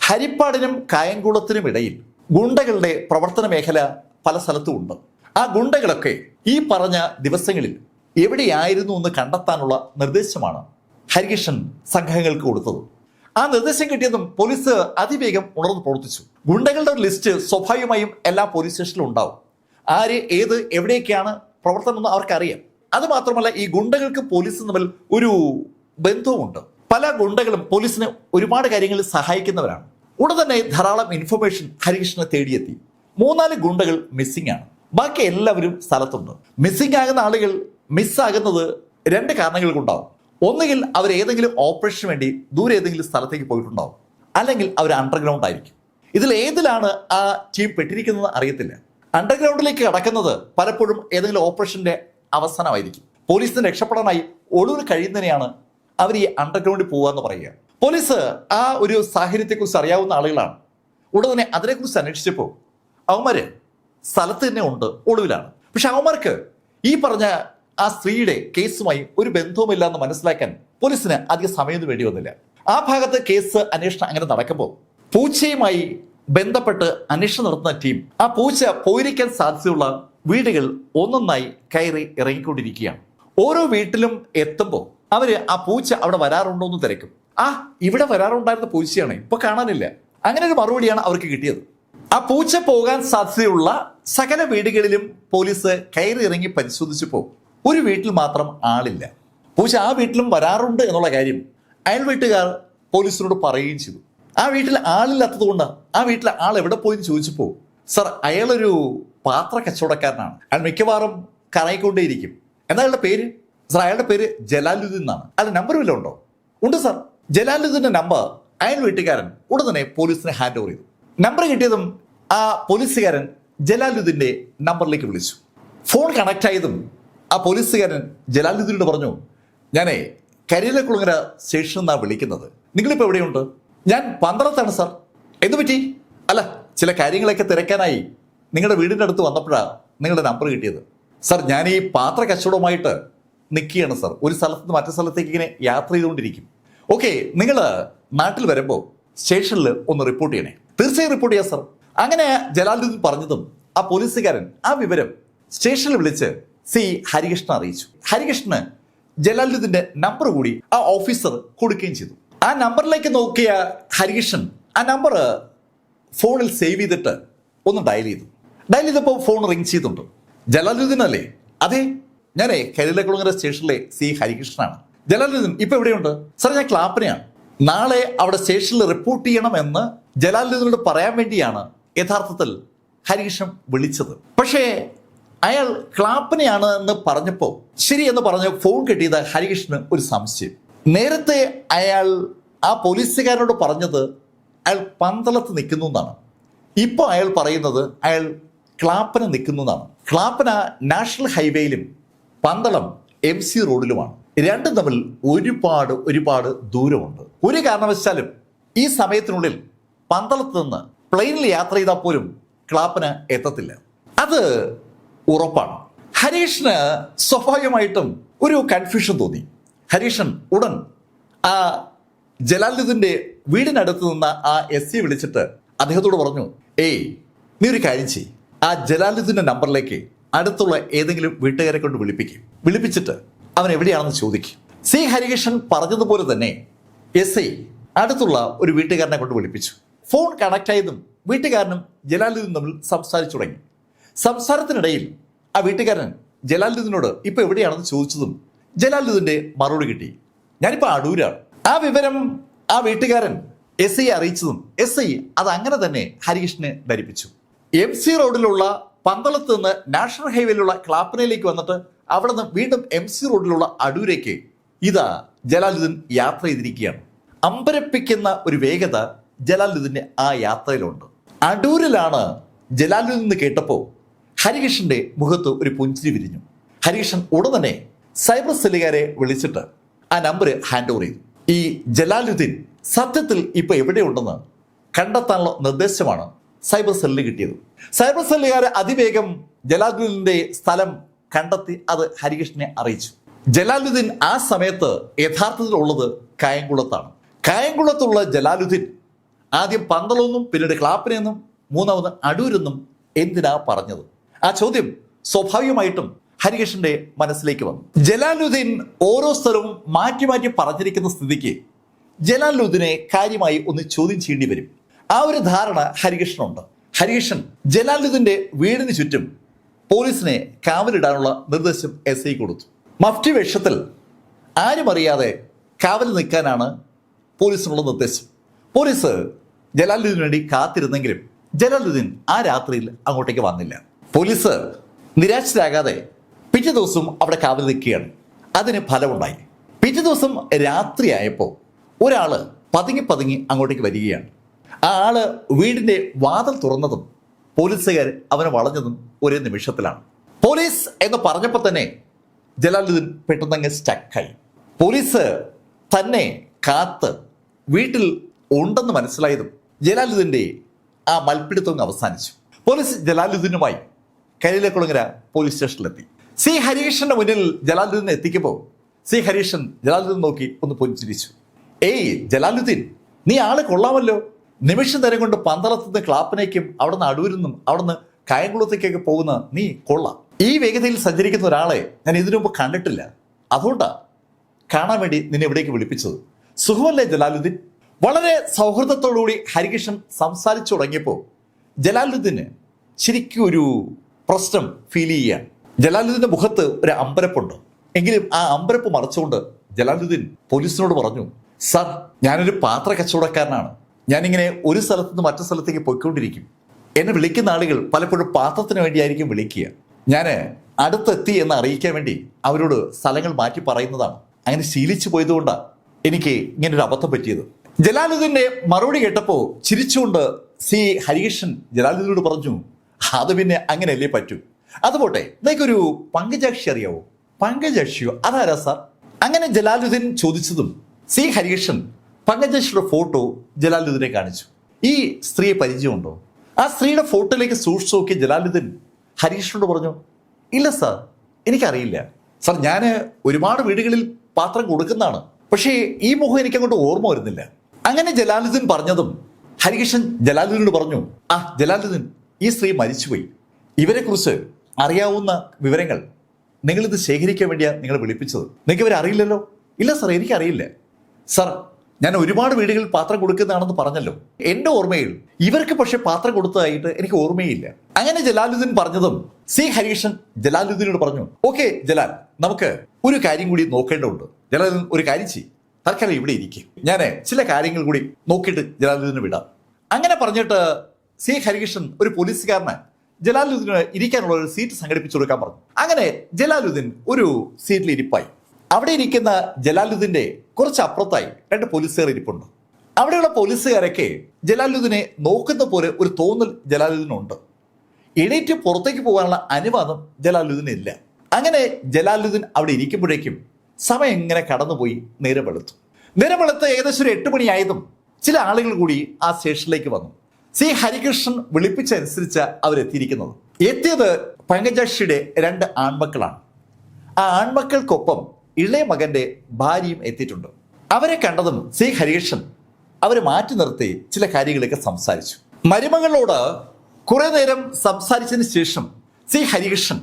ഹരിപ്പാടിനും കായംകുളത്തിനും ഇടയിൽ ഗുണ്ടകളുടെ പ്രവർത്തന മേഖല പല സ്ഥലത്തും ഉണ്ട് ആ ഗുണ്ടകളൊക്കെ ഈ പറഞ്ഞ ദിവസങ്ങളിൽ എവിടെയായിരുന്നു എന്ന് കണ്ടെത്താനുള്ള നിർദ്ദേശമാണ് ഹരികൃഷ്ണൻ സംഘങ്ങൾക്ക് കൊടുത്തത്. ആ നിർദ്ദേശം കിട്ടിയതും പോലീസ് അതിവേഗം ഉണർന്നു പ്രവർത്തിച്ചു. ഗുണ്ടകളുടെ ഒരു ലിസ്റ്റ് സ്വാഭാവികമായും എല്ലാ പോലീസ് സ്റ്റേഷനിലും ഉണ്ടാവും. ആര് ഏത് എവിടെയൊക്കെയാണ് പ്രവർത്തനം എന്ന് അവർക്കറിയാം അതുമാത്രമല്ല ഈ ഗുണ്ടകൾക്ക് പോലീസും തമ്മിൽ ഒരു ബന്ധവുമുണ്ട്. പല ഗുണ്ടകളും പോലീസിന് ഒരുപാട് കാര്യങ്ങളിൽ സഹായിക്കുന്നവരാണ്. ഉടൻ തന്നെ ധാരാളം ഇൻഫർമേഷൻ ഹരികൃഷ്ണനെ തേടിയെത്തി. മൂന്നാൽ ഗുണ്ടകൾ മിസ്സിംഗ് ആണ്. ബാക്കി എല്ലാവരും സ്ഥലത്തുണ്ട്. മിസ്സിംഗ് ആകുന്ന ആളുകൾ മിസ്സാകുന്നത് രണ്ട് കാരണങ്ങൾ കൊണ്ടാവും ഒന്നുകിൽ അവർ ഏതെങ്കിലും ഓപ്പറേഷന് വേണ്ടി ദൂരെ ഏതെങ്കിലും സ്ഥലത്തേക്ക് പോയിട്ടുണ്ടാവും. അല്ലെങ്കിൽ അവർ അണ്ടർഗ്രൗണ്ട് ആയിരിക്കും. ഇതിൽ ഏതിലാണ് ആ ടീം പെട്ടിരിക്കുന്നത് അറിയത്തില്ല. അണ്ടർഗ്രൗണ്ടിലേക്ക് കടക്കുന്നത് പലപ്പോഴും ഏതെങ്കിലും ഓപ്പറേഷന്റെ അവസാനമായിരിക്കും. പോലീസിന് രക്ഷപ്പെടാനായി ഒളിവിൽ കഴിയുന്നതിനെയാണ് അവർ ഈ അണ്ടർഗ്രൗണ്ടിൽ പോകുക എന്ന് പറയുക. പോലീസ് ആ ഒരു സാഹചര്യത്തെക്കുറിച്ച് അറിയാവുന്ന ആളുകളാണ്. ഉടൻ തന്നെ അതിനെക്കുറിച്ച് അന്വേഷിച്ചപ്പോൾ അവന്മാര് സ്ഥലത്ത് തന്നെ ഉണ്ട് ഒളിവിലാണ്. പക്ഷെ അവന്മാർക്ക് ഈ പറഞ്ഞ ആ സ്ത്രീയുടെ കേസുമായി ഒരു ബന്ധവുമില്ല എന്ന് മനസ്സിലാക്കാൻ പോലീസിന് അധിക സമയമൊന്നും വേണ്ടി വന്നില്ല. ആ ഭാഗത്ത് കേസ് അന്വേഷണം അങ്ങനെ നടക്കുമ്പോൾ പൂച്ചയുമായി ബന്ധപ്പെട്ട് അന്വേഷണം നടത്തുന്ന ടീം ആ പൂച്ച പോയിരിക്കാൻ സാധ്യതയുള്ള വീടുകൾ ഒന്നൊന്നായി കയറി ഇറങ്ങിക്കൊണ്ടിരിക്കുകയാണ്. ഓരോ വീട്ടിലും എത്തുമ്പോൾ അവർ ആ പൂച്ച അവിടെ വരാറുണ്ടോ എന്ന് തിരക്കും. ആ ഇവിടെ വരാറുണ്ടായിരുന്ന പൂച്ചയാണ് ഇപ്പൊ കാണാനില്ല. അങ്ങനെ ഒരു മറുപടിയാണ് അവർക്ക് കിട്ടിയത്. ആ പൂച്ച പോകാൻ സാധ്യതയുള്ള സകല വീടുകളിലും പോലീസ് കയറി ഇറങ്ങി പരിശോധിച്ചപ്പോൾ ഒരു വീട്ടിൽ മാത്രം ആളില്ല. പക്ഷെ ആ വീട്ടിലും വരാറുണ്ട് എന്നുള്ള കാര്യം അയൽ വീട്ടുകാർ പോലീസിനോട് പറയുകയും ചെയ്തു. ആ വീട്ടിൽ ആളില്ലാത്തത് കൊണ്ട് ആ വീട്ടിലെ ആൾ എവിടെ പോയി എന്ന് ചോദിച്ചപ്പോൾ സർ അയാളൊരു പാത്ര കച്ചവടക്കാരനാണ്. അയാൾ മിക്കവാറും കറങ്ങിക്കൊണ്ടേയിരിക്കും. എന്താ അയാളുടെ പേര്? സർ അയാളുടെ പേര് ജലാലുദ്ദീൻ എന്നാണ്. അയാളുടെ നമ്പർ വല്ലതും ഉണ്ടോ? ഉണ്ട് സർ. ജലാലുദ്ദീന്റെ നമ്പർ അയൽ വീട്ടുകാരൻ ഉടൻ തന്നെ പോലീസിനെ ഹാൻഡ് ഓവർ ചെയ്തു. നമ്പർ കിട്ടിയതും ആ പോലീസുകാരൻ ജലാലുദ്ദീന്റെ നമ്പറിലേക്ക് വിളിച്ചു. ഫോൺ കണക്ട് ആയതും ആ പോലീസുകാരൻ ജലാലുദ്ദീനോട് പറഞ്ഞു ഞാനേ കരിയിലക്കുളങ്ങര സ്റ്റേഷനിൽ നിന്നാണ് വിളിക്കുന്നത്. നിങ്ങളിപ്പോൾ എവിടെയുണ്ട്? ഞാൻ പന്ത്രത്താണ് സാർ. എന്തു പറ്റി? അല്ല ചില കാര്യങ്ങളൊക്കെ തിരക്കാനായി നിങ്ങളുടെ വീടിന്റെ അടുത്ത് വന്നപ്പോഴാണ് നിങ്ങളുടെ നമ്പർ കിട്ടിയത്. സർ ഞാൻ ഈ പാത്ര കച്ചവടവുമായിട്ട് നിൽക്കുകയാണ് സർ. ഒരു സ്ഥലത്ത് നിന്ന് മറ്റു സ്ഥലത്തേക്ക് ഇങ്ങനെ യാത്ര ചെയ്തുകൊണ്ടിരിക്കും. ഓക്കെ നിങ്ങൾ നാട്ടിൽ വരുമ്പോൾ സ്റ്റേഷനിൽ ഒന്ന് റിപ്പോർട്ട് ചെയ്യണേ. തീർച്ചയായും റിപ്പോർട്ട് ചെയ്യാം സർ. അങ്ങനെ ജലാലുദ്ദീൻ പറഞ്ഞതും ആ പോലീസുകാരൻ ആ വിവരം സ്റ്റേഷനിൽ വിളിച്ച് സി ഹരികൃഷ്ണൻ അറിയിച്ചു. ഹരികൃഷ്ണന് ജലാലുദ്ദീന്റെ നമ്പർ കൂടി ആ ഓഫീസർ കൊടുക്കുകയും ചെയ്തു. ആ നമ്പറിലേക്ക് നോക്കിയ ഹരികൃഷ്ണൻ ആ നമ്പർ ഫോണിൽ സേവ് ചെയ്തിട്ട് ഒന്ന് ഡയൽ ചെയ്തു. ഡയൽ ചെയ്തപ്പോൾ ഫോൺ റിങ് ചെയ്തുണ്ട് ജലാലുദ്ദീൻ അല്ലേ? അതെ ഞാനേ കരിലക്കുളങ്ങര സ്റ്റേഷനിലെ സി ഹരികൃഷ്ണനാണ്. ജലാലുദ്ദീൻ ഇപ്പൊ എവിടെയുണ്ട്? സാർ ഞാൻ ക്ലാപ്പിനെയാണ്. നാളെ അവിടെ സ്റ്റേഷനിൽ റിപ്പോർട്ട് ചെയ്യണമെന്ന് ജലാലുദ്ദീനോട് പറയാൻ വേണ്ടിയാണ് യഥാർത്ഥത്തിൽ ഹരികൃഷ്ണൻ വിളിച്ചത്. പക്ഷേ അയാൾ ക്ലാപ്പനെയാണ് എന്ന് പറഞ്ഞപ്പോൾ ശരി എന്ന് പറഞ്ഞ് ഫോൺ കിട്ടിയത് ഹരികൃഷ്ണന് ഒരു സംശയം. നേരത്തെ അയാൾ ആ പോലീസുകാരനോട് പറഞ്ഞത് അയാൾ പന്തളത്ത് നിൽക്കുന്നു എന്നാണ്. ഇപ്പോൾ അയാൾ പറയുന്നത് അയാൾ ക്ലാപ്പന നിൽക്കുന്നു എന്നാണ്. ക്ലാപ്പന നാഷണൽ ഹൈവേയിലും പന്തളം എം സി റോഡിലുമാണ്. രണ്ടും തമ്മിൽ ഒരുപാട് ഒരുപാട് ദൂരമുണ്ട്. ഒരു കാരണവശാലും ഈ സമയത്തിനുള്ളിൽ പന്തളത്ത് നിന്ന് പ്ലെയിനിൽ യാത്ര ചെയ്താൽ പോലും ക്ലാപ്പന എത്തത്തില്ല. അത് ഉറപ്പാണ്. ഹരീഷിന് സ്വാഭാവികമായിട്ടും ഒരു കൺഫ്യൂഷൻ തോന്നി. ഹരീഷൻ ഉടൻ ആ ജലാലുദ്ദീന്റെ വീടിനടുത്ത് നിന്ന ആ എസ് സി വിളിച്ചിട്ട് അദ്ദേഹത്തോട് പറഞ്ഞു ഏയ് നീ ഒരു കാര്യം ചെയ് ആ ജലാലുദ്ദീന്റെ നമ്പറിലേക്ക് അടുത്തുള്ള ഏതെങ്കിലും വീട്ടുകാരെ കൊണ്ട് വിളിപ്പിക്കും. വിളിപ്പിച്ചിട്ട് അവൻ എവിടെയാണെന്ന് ചോദിക്കും. സി ഹരികൃഷ്ണൻ പറഞ്ഞതുപോലെ തന്നെ എസ് ഐ അടുത്തുള്ള ഒരു വീട്ടുകാരനെ കൊണ്ട് വിളിപ്പിച്ചു. ഫോൺ കണക്ട് ആയതും വീട്ടുകാരനും ജലാലുദ്ദീൻ തമ്മിൽ സംസാരിച്ചു തുടങ്ങി. സംസാരത്തിനിടയിൽ ആ വീട്ടുകാരൻ ജലാലുദ്ദീനോട് ഇപ്പൊ എവിടെയാണെന്ന് ചോദിച്ചതും ജലാലുദ്ദീന്റെ മറുപടി കിട്ടി. ഞാനിപ്പോ അടൂരാണ്. ആ വിവരം ആ വീട്ടുകാരൻ എസ് ഐ അറിയിച്ചതും എസ് ഐ അത് അങ്ങനെ തന്നെ ഹരികൃഷ്ണനെ ധരിപ്പിച്ചു. എം സി റോഡിലുള്ള പന്തളത്ത് നിന്ന് നാഷണൽ ഹൈവേയിലുള്ള ക്ലാപ്പനയിലേക്ക് വന്നിട്ട് അവിടെ നിന്ന് വീണ്ടും എം സി റോഡിലുള്ള അടൂരേക്ക് ഇതാ ജലാലുദ്ദീൻ യാത്ര ചെയ്തിരിക്കുകയാണ്. അമ്പരപ്പിക്കുന്ന ഒരു വേഗത ജലാലുദ്ദീന്റെ ആ യാത്രയിലുണ്ട്. അടൂരിലാണ് ജലാലുദ്ദീൻ കേട്ടപ്പോൾ ഹരികൃഷ്ണന്റെ മുഖത്ത് ഒരു പുഞ്ചിരി വിരിഞ്ഞു. ഹരികൃഷ്ണൻ ഉടൻ തന്നെ സൈബർ സെല്ലുകാരെ വിളിച്ചിട്ട് ആ നമ്പർ ഹാൻഡ് ഓവർ ചെയ്തു. ഈ ജലാലുദ്ദീൻ സത്യത്തിൽ ഇപ്പൊ എവിടെയുണ്ടെന്ന് കണ്ടെത്താനുള്ള നിർദ്ദേശമാണ് സൈബർ സെല്ലിന് കിട്ടിയത്. സൈബർ സെല്ലുകാരെ അതിവേഗം ജലാലുദ്ദീന്റെ സ്ഥലം കണ്ടെത്തി അത് ഹരികൃഷ്ണനെ അറിയിച്ചു. ജലാലുദ്ദീൻ ആ സമയത്ത് യഥാർത്ഥത്തിൽ ഉള്ളത് കായംകുളത്താണ്. കായംകുളത്തുള്ള ജലാലുദ്ദീൻ ആദ്യം പന്തളൊന്നും പിന്നീട് ക്ലാപ്പിനെന്നും മൂന്നാമത് അടൂരെന്നും എന്തിനാ പറഞ്ഞത്? ആ ചോദ്യം സ്വാഭാവികമായിട്ടും ഹരികൃഷ്ണന്റെ മനസ്സിലേക്ക് വന്നു. ജലാലുദ്ദീൻ ഓരോ സ്ഥലവും മാറ്റി മാറ്റി പറഞ്ഞിരിക്കുന്ന സ്ഥിതിക്ക് ജലാലുദ്ദീനെ കാര്യമായി ഒന്ന് ചോദ്യം ചെയ്യേണ്ടി വരും. ആ ഒരു ധാരണ ഹരികൃഷ്ണനുണ്ട്. ഹരികൃഷ്ണൻ ജലാലുദ്ദീന്റെ വീടിന് ചുറ്റും പോലീസിനെ കാവലിടാനുള്ള നിർദ്ദേശം എസ് ഐ കൊടുത്തു. മഫ്റ്റി വേഷത്തിൽ ആരും അറിയാതെ കാവൽ നിൽക്കാനാണ് പോലീസിനുള്ള നിർദ്ദേശം. പോലീസ് ജലാലുദ്ദീന് വേണ്ടി കാത്തിരുന്നെങ്കിലും ജലാലുദ്ദീൻ ആ രാത്രിയിൽ അങ്ങോട്ടേക്ക് വന്നില്ല. പോലീസ് നിരാശരാകാതെ പിറ്റേ ദിവസം അവിടെ കാവൽ നിൽക്കുകയാണ്. അതിന് ഫലമുണ്ടായി. പിറ്റേ ദിവസം രാത്രിയായപ്പോൾ ഒരാൾ പതുങ്ങി പതുങ്ങി അങ്ങോട്ടേക്ക് വരികയാണ്. ആ ആൾ വീടിന്റെ വാതിൽ തുറന്നതും പോലീസുകാർ അവനെ വളഞ്ഞതും ഒരേ നിമിഷത്തിലാണ്. പോലീസ് എന്ന് പറഞ്ഞപ്പോൾ തന്നെ ജലാലുദ്ദീൻ പെട്ടെന്നങ്ങ് സ്റ്റക്കായി പോലീസ് തന്നെ കാത്ത് വീട്ടിൽ ഉണ്ടെന്ന് മനസ്സിലായതും ജലാലുദ്ദീന്റെ ആ മൽപ്പിടുത്തം അവസാനിച്ചു. പോലീസ് ജലാലുദ്ദീനുമായി കരിയിലക്കുളങ്ങര പോലീസ് സ്റ്റേഷനിലെത്തി. സി ഹരീഷന്റെ മുന്നിൽ ജലാലുദ്ദീനെ എത്തിക്കുമ്പോൾ സി ഹരീഷൻ ജലാലുദ്ദീൻ നോക്കി ഒന്ന് പൊലിച്ചിരിച്ചു ഏയ് ജലാലുദ്ദീൻ നീ ആൾ കൊള്ളാമല്ലോ. നിമിഷം നേരം കൊണ്ട് പന്തളത്ത് നിന്ന് ക്ലാപ്പിനേക്കും അവിടുന്ന് അടൂരിൽ നിന്നും അവിടുന്ന് കായംകുളത്തേക്കൊക്കെ പോകുന്ന നീ കൊള്ളാം. ഈ വേഗതയിൽ സഞ്ചരിക്കുന്ന ഒരാളെ ഞാൻ ഇതിനു മുമ്പ് കണ്ടിട്ടില്ല. അതുകൊണ്ടാ കാണാൻ വേണ്ടി നിന്നെ ഇവിടേക്ക് വിളിപ്പിച്ചത്. സുഖമല്ലേ ജലാലുദ്ദീൻ? വളരെ സൗഹൃദത്തോടുകൂടി ഹരികൃഷ്ണൻ സംസാരിച്ചു തുടങ്ങിയപ്പോൾ ജലാലുദ്ദീന് ശരിക്കും ഒരു പ്രശ്നം ഫീൽ ചെയ്യുകയാണ് ജലാലുദ്ദീന്റെ മുഖത്ത് ഒരു അമ്പരപ്പുണ്ട്. എങ്കിലും ആ അമ്പരപ്പ് മറച്ചുകൊണ്ട് ജലാലുദ്ദീൻ പോലീസിനോട് പറഞ്ഞു സർ ഞാനൊരു പാത്ര കച്ചവടക്കാരനാണ്. ഞാനിങ്ങനെ ഒരു സ്ഥലത്ത് നിന്ന് മറ്റു സ്ഥലത്തേക്ക് പോയിക്കൊണ്ടിരിക്കും. എന്നെ വിളിക്കുന്ന ആളുകൾ പലപ്പോഴും പാത്രത്തിന് വേണ്ടിയായിരിക്കും വിളിക്കുക. ഞാൻ അടുത്തെത്തി എന്ന് അറിയിക്കാൻ വേണ്ടി അവരോട് സ്ഥലങ്ങൾ മാറ്റി പറയുന്നതാണ്. അങ്ങനെ ശീലിച്ചു പോയതുകൊണ്ടാണ് എനിക്ക് ഒരു അബദ്ധം പറ്റിയത്. ജലാലുദ്ദീന്റെ മറുപടി കേട്ടപ്പോൾ ചിരിച്ചുകൊണ്ട് സി. ഹരികൃഷ്ണൻ ജലാലുദ്ദീനോട് പറഞ്ഞു അത് പിന്നെ അങ്ങനെയല്ലേ പറ്റൂ? അതുപോട്ടെ നിനക്കൊരു പങ്കജാക്ഷി അറിയാവോ? പങ്കജാക്ഷിയോ? അതാരാ സാർ? അങ്ങനെ ജലാലുദ്ദീൻ ചോദിച്ചതും സി ഹരികൃഷ്ണൻ പങ്കജാക്ഷിയുടെ ഫോട്ടോ ജലാലുദ്ദീനെ കാണിച്ചു. ഈ സ്ത്രീയെ പരിചയമുണ്ടോ? ആ സ്ത്രീയുടെ ഫോട്ടോയിലേക്ക് സൂക്ഷിച്ചു നോക്കിയ ജലാലുദ്ദീൻ ഹരീഷിനോട് പറഞ്ഞു ഇല്ല സാർ എനിക്കറിയില്ല. സാർ ഞാൻ ഒരുപാട് വീടുകളിൽ പാത്രം കൊടുക്കുന്നതാണ്. പക്ഷേ ഈ മുഖം എനിക്ക് അങ്ങോട്ട് ഓർമ്മ വരുന്നില്ല. അങ്ങനെ ജലാലുദ്ദീൻ പറഞ്ഞതും ഹരികൃഷ്ണൻ ജലാലുദ്ദീനോട് പറഞ്ഞു ആ ജലാലുദ്ദീൻ ഈ സ്ത്രീ മരിച്ചുപോയി. ഇവരെക്കുറിച്ച് അറിയാവുന്ന വിവരങ്ങൾ നിങ്ങളിത് ശേഖരിക്കാൻ വേണ്ടിയാണ് നിങ്ങൾ വിളിപ്പിച്ചത്. നിങ്ങൾക്ക് ഇവരെ അറിയില്ലല്ലോ ഇല്ല സാർ എനിക്കറിയില്ല. സാർ ഞാൻ ഒരുപാട് വീടുകളിൽ പാത്രം കൊടുക്കുന്നതാണെന്ന് പറഞ്ഞല്ലോ. എന്റെ ഓർമ്മയിൽ ഇവർക്ക് പക്ഷെ പാത്രം കൊടുത്തതായിട്ട് എനിക്ക് ഓർമ്മയില്ല. അങ്ങനെ ജലാലുദ്ദീൻ പറഞ്ഞതും സി ഹരീഷൻ ജലാലുദ്ദീനോട് പറഞ്ഞു ഓക്കെ ജലാൽ നമുക്ക് ഒരു കാര്യം കൂടി നോക്കേണ്ടതുണ്ട്. ജലാലുദ്ദീൻ ഒരു കാര്യം ചെയ്യും. തൽക്കാലം ഇവിടെ ഇരിക്കും. ഞാൻ ചില കാര്യങ്ങൾ കൂടി നോക്കിയിട്ട് ജലാലുദ്ദീനെ വിടാം. അങ്ങനെ പറഞ്ഞിട്ട് സി ഹരികൃഷ്ണൻ ഒരു പോലീസുകാരന് ജലാലുദ്ദീന് ഇരിക്കാനുള്ള ഒരു സീറ്റ് സംഘടിപ്പിച്ചു കൊടുക്കാൻ പറഞ്ഞു. അങ്ങനെ ജലാലുദ്ദീൻ ഒരു സീറ്റിൽ ഇരിപ്പായി. അവിടെ ഇരിക്കുന്ന ജലാലുദ്ദീന്റെ കുറച്ച് അപ്പുറത്തായി രണ്ട് പോലീസുകാർ ഇരിപ്പുണ്ട്. അവിടെയുള്ള പോലീസുകാരൊക്കെ ജലാലുദ്ദീനെ നോക്കുന്ന പോലെ ഒരു തോന്നൽ ജലാലുദ്ദീനുണ്ട്. എണീറ്റ് പുറത്തേക്ക് പോകാനുള്ള അനുവാദം ജലാലുദ്ദീൻ ഇല്ല. അങ്ങനെ ജലാലുദ്ദീൻ അവിടെ ഇരിക്കുമ്പോഴേക്കും സമയം ഇങ്ങനെ കടന്നുപോയി നേരം വെളുത്തു. നേരം വെളുത്ത് ഏകദേശം ഒരു എട്ട് മണിയായതും ചില ആളുകൾ കൂടി ആ സ്റ്റേഷനിലേക്ക് വന്നു. സി ഹരികൃഷ്ണൻ വിളിപ്പിച്ചനുസരിച്ച് അവരെത്തിയിരിക്കുന്നത്. എത്തിയത് പങ്കജാക്ഷിയുടെ രണ്ട് ആൺമക്കളാണ്. ആ ആൺമക്കൾക്കൊപ്പം ഇളയ മകന്റെ ഭാര്യയും എത്തിയിട്ടുണ്ട്. അവരെ കണ്ടതും സി ഹരികൃഷ്ണൻ അവരെ മാറ്റി നിർത്തി ചില കാര്യങ്ങളൊക്കെ സംസാരിച്ചു. മരുമകളോട് കുറെ നേരം സംസാരിച്ചതിന് ശേഷം സി ഹരികൃഷ്ണൻ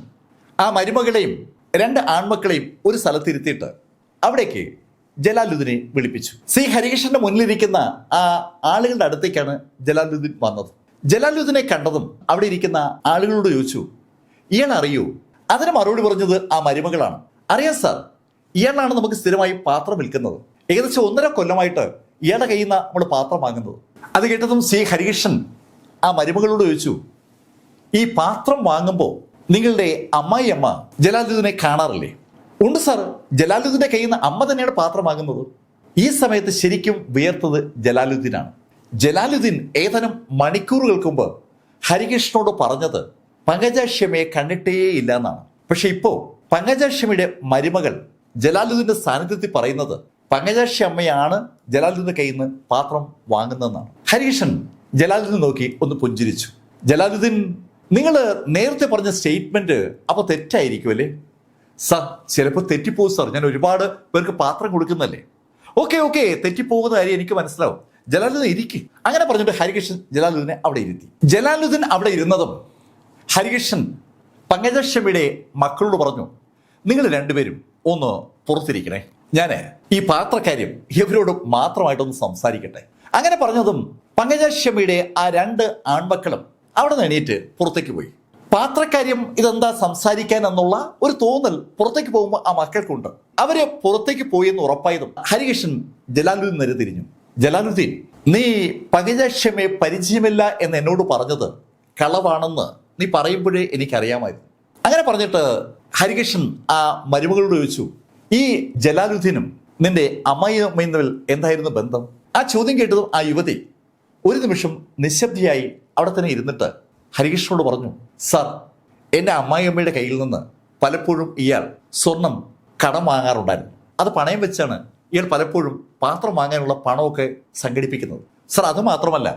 ആ മരുമകളെയും രണ്ട് ആൺമക്കളെയും ഒരു സ്ഥലത്തിരുത്തിയിട്ട് അവിടേക്ക് ജലാലുദ്ദീനെ വിളിപ്പിച്ചു. സി ഹരികൃഷ്ണന്റെ മുന്നിലിരിക്കുന്ന ആ ആളുകളുടെ അടുത്തേക്കാണ് ജലാലുദ്ദീൻ വന്നത്. ജലാലുദ്ദീനെ കണ്ടതും അവിടെ ഇരിക്കുന്ന ആളുകളോട് ചോദിച്ചു ഇയാൾ അറിയൂ? അതിന് മറുപടി പറഞ്ഞത് ആ മരുമകളാണ്. അറിയാം സാർ ഇയാളാണ് നമുക്ക് സ്ഥിരമായി പാത്രം വിൽക്കുന്നത്. ഏകദേശം ഒന്നര കൊല്ലമായിട്ട് ഇയാളുടെ കയ്യിൽ നിന്ന് നമ്മൾ പാത്രം വാങ്ങുന്നത്. അത് കേട്ടതും സി ഹരികൃഷ്ണൻ ആ മരുമകളോട് ചോദിച്ചു ഈ പാത്രം വാങ്ങുമ്പോൾ നിങ്ങളുടെ അമ്മായി അമ്മ ജലാലുദ്ദീനെ കാണാറില്ലേ? ഉണ്ട് സാർ. ജലാലുദ്ദീന്റെ കയ്യിൽ നിന്ന് അമ്മ തന്നെയാണ് പാത്രമാകുന്നത്. ഈ സമയത്ത് ശരിക്കും വിയർത്തത് ജലാലുദ്ദീനാണ്. ജലാലുദ്ദീൻ ഏതാനും മണിക്കൂറുകൾക്ക് മുമ്പ് ഹരികൃഷ്ണനോട് പറഞ്ഞത് പങ്കജാക്ഷ്യമയെ കണ്ടിട്ടേ ഇല്ല എന്നാണ്. പക്ഷെ ഇപ്പോ പങ്കജാക്ഷ്യമയുടെ മരുമകൾ ജലാലുദ്ദീന്റെ സാന്നിധ്യത്തിൽ പറയുന്നത് പങ്കജാക്ഷി അമ്മയാണ് ജലാലുദ്ദീന്റെ കയ്യിൽ നിന്ന് പാത്രം വാങ്ങുന്നതെന്നാണ്. ഹരികൃഷ്ണൻ ജലാലുദ്ദീൻ നോക്കി ഒന്ന് പുഞ്ചിരിച്ചു. ജലാലുദ്ദീൻ നിങ്ങൾ നേരത്തെ പറഞ്ഞ സ്റ്റേറ്റ്മെന്റ് അപ്പോൾ തെറ്റായിരിക്കും അല്ലേ? സാർ ചിലപ്പോൾ തെറ്റിപ്പോകും സാർ. ഞാൻ ഒരുപാട് പേർക്ക് പാത്രം കൊടുക്കുന്നല്ലേ ഓക്കെ ഓക്കെ. തെറ്റിപ്പോകുന്ന കാര്യം എനിക്ക് മനസ്സിലാവും. ജലാലുദ്ദീൻ ഇരിക്കും. അങ്ങനെ പറഞ്ഞിട്ട് ഹരികൃഷ്ണൻ ജലാലുദ്ദീനെ അവിടെ ഇരുത്തി. ജലാലുദ്ദീൻ അവിടെ ഇരുന്നതും ഹരികൃഷ്ണൻ പങ്കജക്ഷമിയുടെ മക്കളോട് പറഞ്ഞു നിങ്ങൾ രണ്ടുപേരും ഒന്ന് പുറത്തിരിക്കണേ. ഞാൻ ഈ പാത്രക്കാര്യം ഇവരോട് മാത്രമായിട്ടൊന്ന് സംസാരിക്കട്ടെ. അങ്ങനെ പറഞ്ഞതും പങ്കജക്ഷമിയുടെ ആ രണ്ട് ആൺമക്കളും അവിടെ നിന്ന് എണീറ്റ് പുറത്തേക്ക് പോയി. പാത്രക്കാര്യം ഇതെന്താ സംസാരിക്കാൻ എന്നുള്ള ഒരു തോന്നൽ പുറത്തേക്ക് പോകുമ്പോൾ ആ മക്കൾക്കുണ്ട്. അവർ പുറത്തേക്ക് പോയി എന്ന് ഉറപ്പായതും ഹരികൃഷ്ണൻ ജലാലുദ്ദീൻ നേരെ തിരിഞ്ഞു. ജലാലുദ്ദീൻ നീ പങ്കജക്ഷമയെ പരിചയമില്ല എന്ന് എന്നോട് പറഞ്ഞത് കളവാണെന്ന് നീ പറയുമ്പോഴേ എനിക്കറിയാമായിരുന്നു. അങ്ങനെ പറഞ്ഞിട്ട് ഹരികൃഷ്ണൻ ആ മരുമകളോട് ചോദിച്ചു ഈ ജലാലുദ്ദീനും നിന്റെ അമ്മയും എന്തായിരുന്നു ബന്ധം? ആ ചോദ്യം കേട്ടതും ആ യുവതി ഒരു നിമിഷം നിശബ്ദയായി അവിടെ തന്നെ ഇരുന്നിട്ട് ഹരികൃഷ്ണനോട് പറഞ്ഞു സാർ എന്റെ അമ്മായിയമ്മയുടെ കയ്യിൽ നിന്ന് പലപ്പോഴും ഇയാൾ സ്വർണം കടം വാങ്ങാറുണ്ടായിരുന്നു. അത് പണയം വെച്ചാണ് ഇയാൾ പലപ്പോഴും പാത്രം വാങ്ങാനുള്ള പണമൊക്കെ സംഘടിപ്പിക്കുന്നത്. സാർ അത് മാത്രമല്ല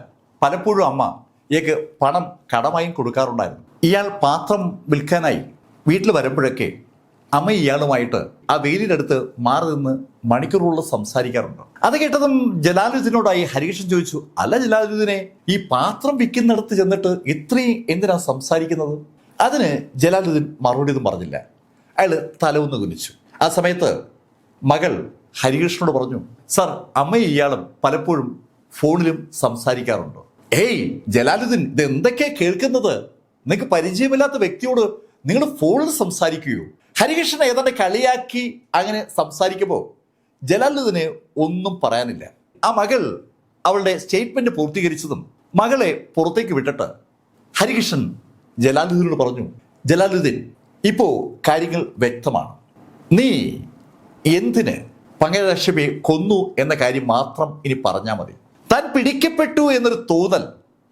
പലപ്പോഴും അമ്മ ഇയാൾക്ക് പണം കടമായും കൊടുക്കാറുണ്ടായിരുന്നു. ഇയാൾ പാത്രം വിൽക്കാനായി വീട്ടിൽ വരുമ്പോഴൊക്കെ അമ്മ ഇയാളുമായിട്ട് ആ വെയിലിനടുത്ത് മാറി നിന്ന് മണിക്കൂറുകളിൽ സംസാരിക്കാറുണ്ട്. അത് കേട്ടതും ജലാലുദ്ദീനോടായി ഹരികൃഷ്ണൻ ചോദിച്ചു അല്ല ജലാലുദ്ദീനെ ഈ പാത്രം വിൽക്കുന്നിടത്ത് ചെന്നിട്ട് ഇത്രയും എന്തിനാ സംസാരിക്കുന്നത്? അതിന് ജലാലുദ്ദീൻ മറുപടി ഒന്നും പറഞ്ഞില്ല. അയാൾ ഒന്ന് കുനിച്ചു. ആ സമയത്ത് മകൾ ഹരികൃഷ്ണനോട് പറഞ്ഞു സർ അമ്മ ഇയാളും പലപ്പോഴും ഫോണിലും സംസാരിക്കാറുണ്ട്. ഏയ് ജലാലുദ്ദീൻ ഇത് എന്തൊക്കെയാ കേൾക്കുന്നത്? നിങ്ങൾക്ക് പരിചയമില്ലാത്ത വ്യക്തിയോട് നിങ്ങൾ ഫോണിൽ സംസാരിക്കുകയോ? ഹരികൃഷ്ണൻ ഏതാണ്ട് കളിയാക്കി അങ്ങനെ സംസാരിക്കുമ്പോൾ ജലാലുദ്ദീന് ഒന്നും പറയാനില്ല. ആ മകൾ അവളുടെ സ്റ്റേറ്റ്മെന്റ് പൂർത്തീകരിച്ചതും മകളെ പുറത്തേക്ക് വിട്ടിട്ട് ഹരികൃഷ്ണൻ ജലാലുദ്ദീനോട് പറഞ്ഞു ജലാലുദ്ദീൻ ഇപ്പോ കാര്യങ്ങൾ വ്യക്തമാണ്. നീ എന്തിന് പങ്കജലക്ഷ്മിയെ കൊന്നു എന്ന കാര്യം മാത്രം ഇനി പറഞ്ഞാൽ മതി. താൻ പിടിക്കപ്പെട്ടു എന്നൊരു തോന്നൽ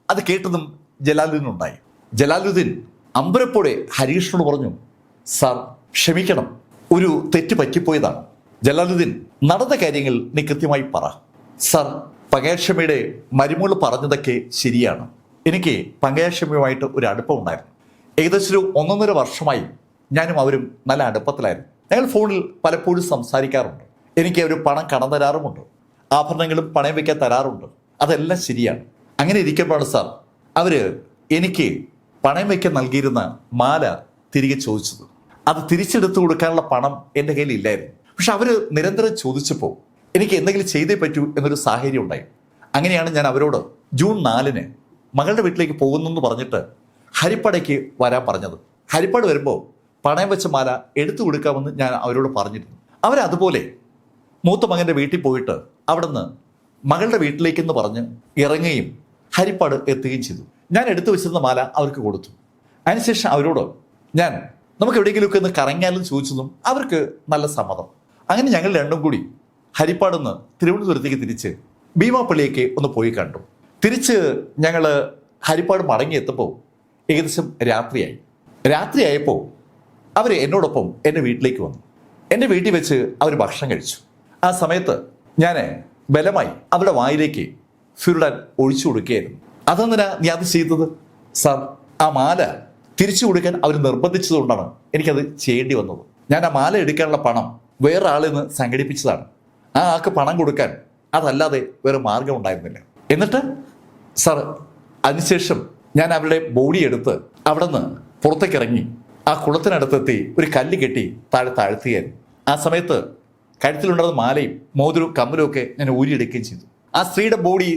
അത് കേട്ടതും ജലാലുദ്ദീനുണ്ടായി. ജലാലുദ്ദീൻ അമ്പരപ്പോടെ ഹരികൃഷ്ണനോട് പറഞ്ഞു സാർ ക്ഷമിക്കണം. ഒരു തെറ്റ് പറ്റിപ്പോയതാണ്. ജലാലുദ്ദീൻ നടന്ന കാര്യങ്ങൾ നീ കൃത്യമായി പറ. സർ പങ്കജക്ഷമയുടെ മരുമോൾ പറഞ്ഞതൊക്കെ ശരിയാണ്. എനിക്ക് പങ്കജക്ഷമയുമായിട്ട് ഒരു അടുപ്പമുണ്ടായിരുന്നു ഏകദേശം ഒരു ഒന്നൊന്നര വർഷമായി ഞാനും അവരും നല്ല അടുപ്പത്തിലായിരുന്നു. ഞങ്ങൾ ഫോണിൽ പലപ്പോഴും സംസാരിക്കാറുണ്ട്. എനിക്ക് അവർ പണം കടം തരാറുമുണ്ട്. ആഭരണങ്ങളും പണയം വയ്ക്കാൻ തരാറുണ്ട്. അതെല്ലാം ശരിയാണ്. അങ്ങനെ ഇരിക്കുമ്പോഴാണ് സാർ അവർ എനിക്ക് പണയം വയ്ക്കാൻ നൽകിയിരുന്ന മാല തിരികെ ചോദിച്ചത്. അത് തിരിച്ചെടുത്തു കൊടുക്കാനുള്ള പണം എന്റെ കയ്യിൽ ഇല്ലായിരുന്നു പക്ഷെ അവർ നിരന്തരം ചോദിച്ചപ്പോൾ എനിക്ക് എന്തെങ്കിലും ചെയ്തേ പറ്റൂ എന്നൊരു സാഹചര്യം ഉണ്ടായി. അങ്ങനെയാണ് ഞാൻ അവരോട് ജൂൺ നാലിന് മകളുടെ വീട്ടിലേക്ക് പോകുന്നു എന്ന് പറഞ്ഞിട്ട് ഹരിപ്പടയ്ക്ക് വരാൻ പറഞ്ഞത്. ഹരിപ്പാട് വരുമ്പോൾ പണയം വെച്ച മാല എടുത്തു കൊടുക്കാമെന്ന് ഞാൻ അവരോട് പറഞ്ഞിരുന്നു. അവരതുപോലെ മൂത്ത മകന്റെ വീട്ടിൽ പോയിട്ട് അവിടുന്ന് മകളുടെ വീട്ടിലേക്കെന്ന് പറഞ്ഞ് ഇറങ്ങുകയും ഹരിപ്പാട് എത്തുകയും ചെയ്തു. ഞാൻ എടുത്തു വെച്ചിരുന്ന മാല അവർക്ക് കൊടുത്തു. അതിനുശേഷം അവരോട് ഞാൻ നമുക്ക് എവിടെയെങ്കിലുമൊക്കെ ഒന്ന് കറങ്ങിയാലും ചോദിച്ചതും അവർക്ക് നല്ല സമ്മതം. അങ്ങനെ ഞങ്ങൾ രണ്ടും കൂടി ഹരിപ്പാട് നിന്ന് തിരുവനന്തപുരത്തേക്ക് തിരിച്ച് ഭീമാപ്പള്ളിയേക്ക് ഒന്ന് പോയി കണ്ടു. തിരിച്ച് ഞങ്ങൾ ഹരിപ്പാട് മടങ്ങിയെത്തപ്പോൾ ഏകദേശം രാത്രിയായി. രാത്രിയായപ്പോൾ അവർ എന്നോടൊപ്പം എന്റെ വീട്ടിലേക്ക് വന്നു. എന്റെ വീട്ടിൽ വെച്ച് അവർ ഭക്ഷണം കഴിച്ചു. ആ സമയത്ത് ഞാൻ ബലമായി അവരുടെ വായിലേക്ക് ഫിറുഡാൻ ഒഴിച്ചു കൊടുക്കുകയായിരുന്നു. അതെന്തിനാ നീ അത് ചെയ്തത്? സാർ ആ മാല തിരിച്ചു കൊടുക്കാൻ അവർ നിർബന്ധിച്ചതുകൊണ്ടാണ് എനിക്കത് ചെയ്യേണ്ടി വന്നത്. ഞാൻ ആ മാല എടുക്കാനുള്ള പണം വേറെ ആളിൽ നിന്ന് സംഘടിപ്പിച്ചതാണ്. ആ ആൾക്ക് പണം കൊടുക്കാൻ അതല്ലാതെ വേറെ മാർഗം ഉണ്ടായിരുന്നില്ല. എന്നിട്ട് സാർ അതിനുശേഷം ഞാൻ അവരുടെ ബോഡി എടുത്ത് അവിടെ നിന്ന് പുറത്തേക്ക് ഇറങ്ങി ആ കുളത്തിനടുത്തെത്തി ഒരു കല്ല് കെട്ടി താഴെ താഴ്ത്തുകയായിരുന്നു ആ സമയത്ത് കഴുത്തിലുണ്ടായിരുന്ന മാലയും മോതിരവും കമ്മലും ഒക്കെ ഞാൻ ഊരിയെടുക്കുകയും ചെയ്തു. ആ സ്ത്രീയുടെ ബോഡി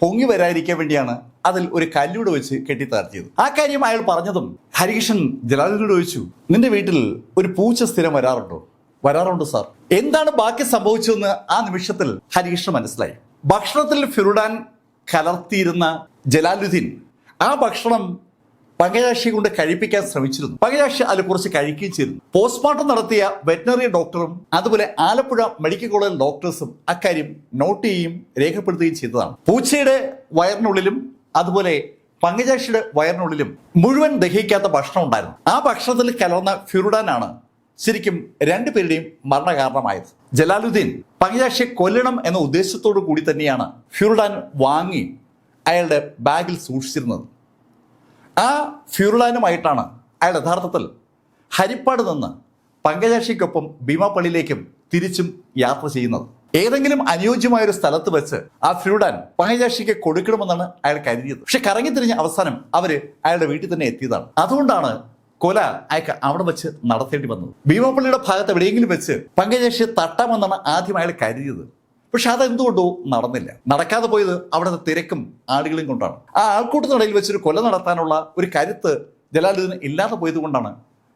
പൊങ്ങി വരാതിരിക്കാൻ വേണ്ടിയാണ് അതിൽ ഒരു കല്ലൂടെ വെച്ച് കെട്ടി കെട്ടിത്താഴ്ത്തിയത്. ആ കാര്യം അയാൾ പറഞ്ഞതും ഹരികൃഷ്ണൻ ജലാലിനോട് ചോദിച്ചു നിന്റെ വീട്ടിൽ ഒരു പൂച്ച സ്ഥിരം വരാറുണ്ടോ? വരാറുണ്ട് സാർ. എന്താണ് ബാക്കി സംഭവിച്ചതെന്ന് ആ നിമിഷത്തിൽ ഹരികൃഷ്ണൻ മനസ്സിലായി. ഭക്ഷണത്തിൽ ഫിറുഡാൻ കലർത്തിയിരുന്ന ജലാലുദ്ദീൻ ആ ഭക്ഷണം പങ്കജാക്ഷി കൊണ്ട് കഴിപ്പിക്കാൻ ശ്രമിച്ചിരുന്നു. പകയാശി അതിൽ കുറച്ച് കഴിക്കുകയും ചെയ്തിരുന്നു. പോസ്റ്റ്മോർട്ടം നടത്തിയ വെറ്റിനറി ഡോക്ടറും അതുപോലെ ആലപ്പുഴ മെഡിക്കൽ കോളേജ് ഡോക്ടേഴ്സും അക്കാര്യം നോട്ട് ചെയ്യുകയും രേഖപ്പെടുത്തുകയും ചെയ്തതാണ്. പൂച്ചയുടെ വയറിനുള്ളിലും അതുപോലെ പങ്കജാക്ഷിയുടെ വയറിനുള്ളിലും മുഴുവൻ ദഹിക്കാത്ത ഭക്ഷണം ഉണ്ടായിരുന്നു. ആ ഭക്ഷണത്തിൽ കലർന്ന ഫിറുഡാനാണ് ശരിക്കും രണ്ടുപേരുടെയും മരണകാരണമായത്. ജലാലുദ്ദീൻ പങ്കജാക്ഷിയെ കൊല്ലണം എന്ന ഉദ്ദേശത്തോടു കൂടി തന്നെയാണ് ഫിറുഡാൻ വാങ്ങി അയാളുടെ ബാഗിൽ സൂക്ഷിച്ചിരുന്നത്. ആ ഫ്യൂർലാനുമായിട്ടാണ് അയാൾ യഥാർത്ഥത്തിൽ ഹരിപ്പാട് നിന്ന് പങ്കജാക്ഷിക്കൊപ്പം ഭീമാപ്പള്ളിയിലേക്കും തിരിച്ചും യാത്ര ചെയ്യുന്നത്. ഏതെങ്കിലും അനുയോജ്യമായ ഒരു സ്ഥലത്ത് വെച്ച് ആ ഫ്യൂഡാൻ പങ്കജാക്ഷിക്ക് കൊടുക്കണമെന്നാണ് അയാൾ കരുതിയത്. പക്ഷെ കറങ്ങി തിരിഞ്ഞ അവസാനം അവർ അയാളുടെ വീട്ടിൽ തന്നെ എത്തിയതാണ്. അതുകൊണ്ടാണ് കൊല അയാൾക്ക് അവിടെ വെച്ച് നടത്തേണ്ടി വന്നത്. ഭീമാപ്പള്ളിയുടെ ഭാഗത്ത് എവിടെയെങ്കിലും വെച്ച് പങ്കജാക്ഷിയെ തട്ടാമെന്നാണ് ആദ്യം അയാൾ കരുതിയത്. പക്ഷെ അതെന്തുകൊണ്ടോ നടന്നില്ല. നടക്കാതെ പോയത് അവിടുത്തെ തിരക്കും ആളുകളും കൊണ്ടാണ്. ആ ആൾക്കൂട്ടത്തിനിടയിൽ വെച്ചൊരു കൊല നടത്താനുള്ള ഒരു കരുത്ത് ജലാലുദ്ദീൻ ഇല്ലാതെ പോയത് കൊണ്ടാണ്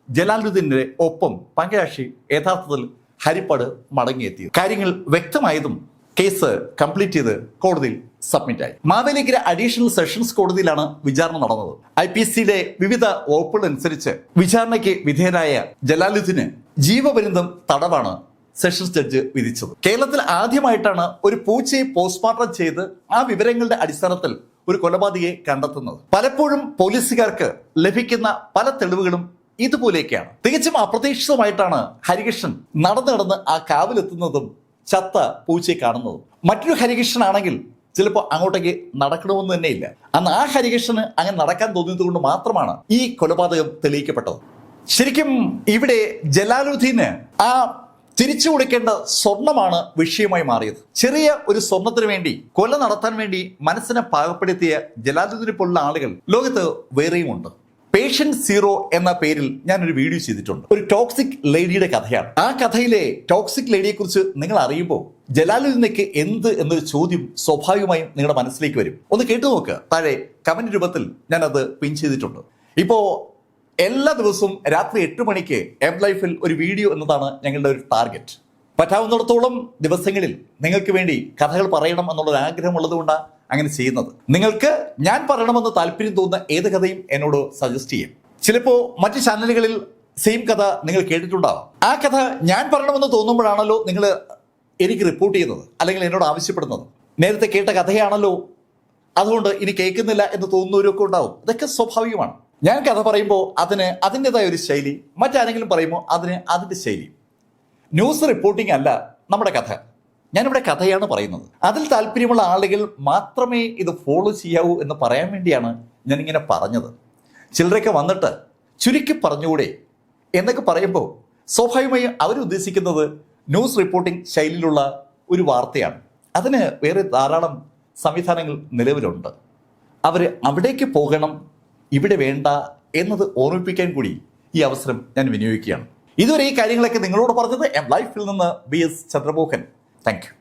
ജലാലുദ്ദീന്റെ ഒപ്പം പങ്കജാക്ഷി യഥാർത്ഥത്തിൽ ഹരിപ്പാട് മടങ്ങിയെത്തിയത്. കാര്യങ്ങൾ വ്യക്തമായതും കേസ് കംപ്ലീറ്റ് ചെയ്ത് കോടതിയിൽ സബ്മിറ്റ് ആയി മാവേലിക്കര അഡീഷണൽ സെഷൻസ് കോടതിയിലാണ് വിചാരണ നടന്നത്. ഐ പി സിയിലെ വിവിധ വകുപ്പുകൾ അനുസരിച്ച് വിചാരണയ്ക്ക് വിധേയനായ ജലാലുദ്ദീന് ജീവപര്യന്തം തടവാണ് സെഷൻസ് ജഡ്ജ് വിധിച്ചത്. കേരളത്തിൽ ആദ്യമായിട്ടാണ് ഒരു പൂച്ചയെ പോസ്റ്റ്മോർട്ടം ചെയ്ത് ആ വിവരങ്ങളുടെ അടിസ്ഥാനത്തിൽ ഒരു കൊലപാതകയെ കണ്ടെത്തുന്നത്. പലപ്പോഴും പോലീസുകാർക്ക് ലഭിക്കുന്ന പല തെളിവുകളും ഇതുപോലെയൊക്കെയാണ്. തികച്ചും അപ്രതീക്ഷിതമായിട്ടാണ് ഹരികൃഷ്ണൻ നടന്നു നടന്ന് ആ കാവിലെത്തുന്നതും ചത്ത പൂച്ചയെ കാണുന്നതും. മറ്റൊരു ഹരികൃഷ്ണൻ ആണെങ്കിൽ ചിലപ്പോൾ അങ്ങോട്ടേക്ക് നടക്കണമെന്ന് തന്നെയില്ല. അന്ന് ആ ഹരികൃഷ്ണന് അങ്ങനെ നടക്കാൻ തോന്നിയത് കൊണ്ട് മാത്രമാണ് ഈ കൊലപാതകം തെളിയിക്കപ്പെട്ടത്. ശരിക്കും ഇവിടെ ജലാലുദ്ദീന് ആ തിരിച്ചു കൊടുക്കേണ്ട സ്വർണമാണ് വിഷയമായി മാറിയത്. ചെറിയ ഒരു സ്വർണത്തിന് വേണ്ടി കൊല നടത്താൻ വേണ്ടി മനസ്സിനെ പാകപ്പെടുത്തിയ ജലാലുദ്ദീനെ പോലുള്ള ആളുകൾ ലോകത്ത് വേറെയുമുണ്ട് പേഷ്യൻ സീറോ എന്ന പേരിൽ ഞാൻ ഒരു വീഡിയോ ചെയ്തിട്ടുണ്ട്. ഒരു ടോക്സിക് ലേഡിയുടെ കഥയാണ്. ആ കഥയിലെ ടോക്സിക് ലേഡിയെ കുറിച്ച് നിങ്ങൾ അറിയുമ്പോൾ ജലാലുദ്ദീനക്ക് എന്ത് എന്നൊരു ചോദ്യം സ്വാഭാവികമായും നിങ്ങളുടെ മനസ്സിലേക്ക് വരും. ഒന്ന് കേട്ടു നോക്കുക താഴെ കമന്റ് രൂപത്തിൽ ഞാൻ അത് പിൻ ചെയ്തിട്ടുണ്ട്. ഇപ്പോ എല്ലാ ദിവസവും രാത്രി എട്ട് മണിക്ക് എം ലൈഫിൽ ഒരു വീഡിയോ എന്നതാണ് ഞങ്ങളുടെ ഒരു ടാർഗറ്റ് പറ്റാവുന്നിടത്തോളം ദിവസങ്ങളിൽ നിങ്ങൾക്ക് വേണ്ടി കഥകൾ പറയണം എന്നുള്ള ആഗ്രഹം ഉള്ളതുകൊണ്ടാണ് അങ്ങനെ ചെയ്യുന്നത്. നിങ്ങൾക്ക് ഞാൻ പറയണമെന്ന് താല്പര്യം തോന്നുന്ന ഏത് കഥയും എന്നോട് സജസ്റ്റ് ചെയ്യും. ചിലപ്പോൾ മറ്റ് ചാനലുകളിൽ സെയിം കഥ നിങ്ങൾ കേട്ടിട്ടുണ്ടാവും. ആ കഥ ഞാൻ പറയണമെന്ന് തോന്നുമ്പോഴാണല്ലോ നിങ്ങൾ എനിക്ക് റിപ്പോർട്ട് ചെയ്യുന്നത് അല്ലെങ്കിൽ എന്നോട് ആവശ്യപ്പെടുന്നത്. നേരത്തെ കേട്ട കഥയാണല്ലോ. അതുകൊണ്ട് ഇനി കേൾക്കുന്നില്ല എന്ന് തോന്നുന്നവരൊക്കെ ഉണ്ടാവും. ഇതൊക്കെ സ്വാഭാവികമാണ്. ഞാൻ കഥ പറയുമ്പോൾ അതിന് അതിന്റെതായ ഒരു ശൈലി മറ്റാരെങ്കിലും പറയുമ്പോൾ അതിന് അതിന്റെ ശൈലി. ന്യൂസ് റിപ്പോർട്ടിംഗ് അല്ല നമ്മുടെ കഥ. ഞാനിവിടെ കഥയാണ് പറയുന്നത്. അതിൽ താല്പര്യമുള്ള ആളുകൾ മാത്രമേ ഇത് ഫോളോ ചെയ്യാവൂ എന്ന് പറയാൻ വേണ്ടിയാണ് ഞാനിങ്ങനെ പറഞ്ഞത്. ചിലരൊക്കെ വന്നിട്ട് ചുരുക്കി പറഞ്ഞുകൂടെ എന്നൊക്കെ പറയുമ്പോൾ സ്വാഭാവികമായും അവരുദ്ദേശിക്കുന്നത് ന്യൂസ് റിപ്പോർട്ടിംഗ് ശൈലിയിലുള്ള ഒരു വാർത്തയാണ്. അതിന് വേറെ ധാരാളം സംവിധാനങ്ങൾ നിലവിലുണ്ട്. അവർ അവിടേക്ക് പോകണം ഇവിടെ വേണ്ട എന്നത് ഓർമ്മിപ്പിക്കാൻ കൂടി ഈ അവസരം ഞാൻ വിനിയോഗിക്കുകയാണ്. ഇതുവരെ ഈ കാര്യങ്ങളൊക്കെ നിങ്ങളോട് പറഞ്ഞത് എം ലൈഫിൽ നിന്ന് ബി എസ് ചന്ദ്രമോഹൻ. താങ്ക്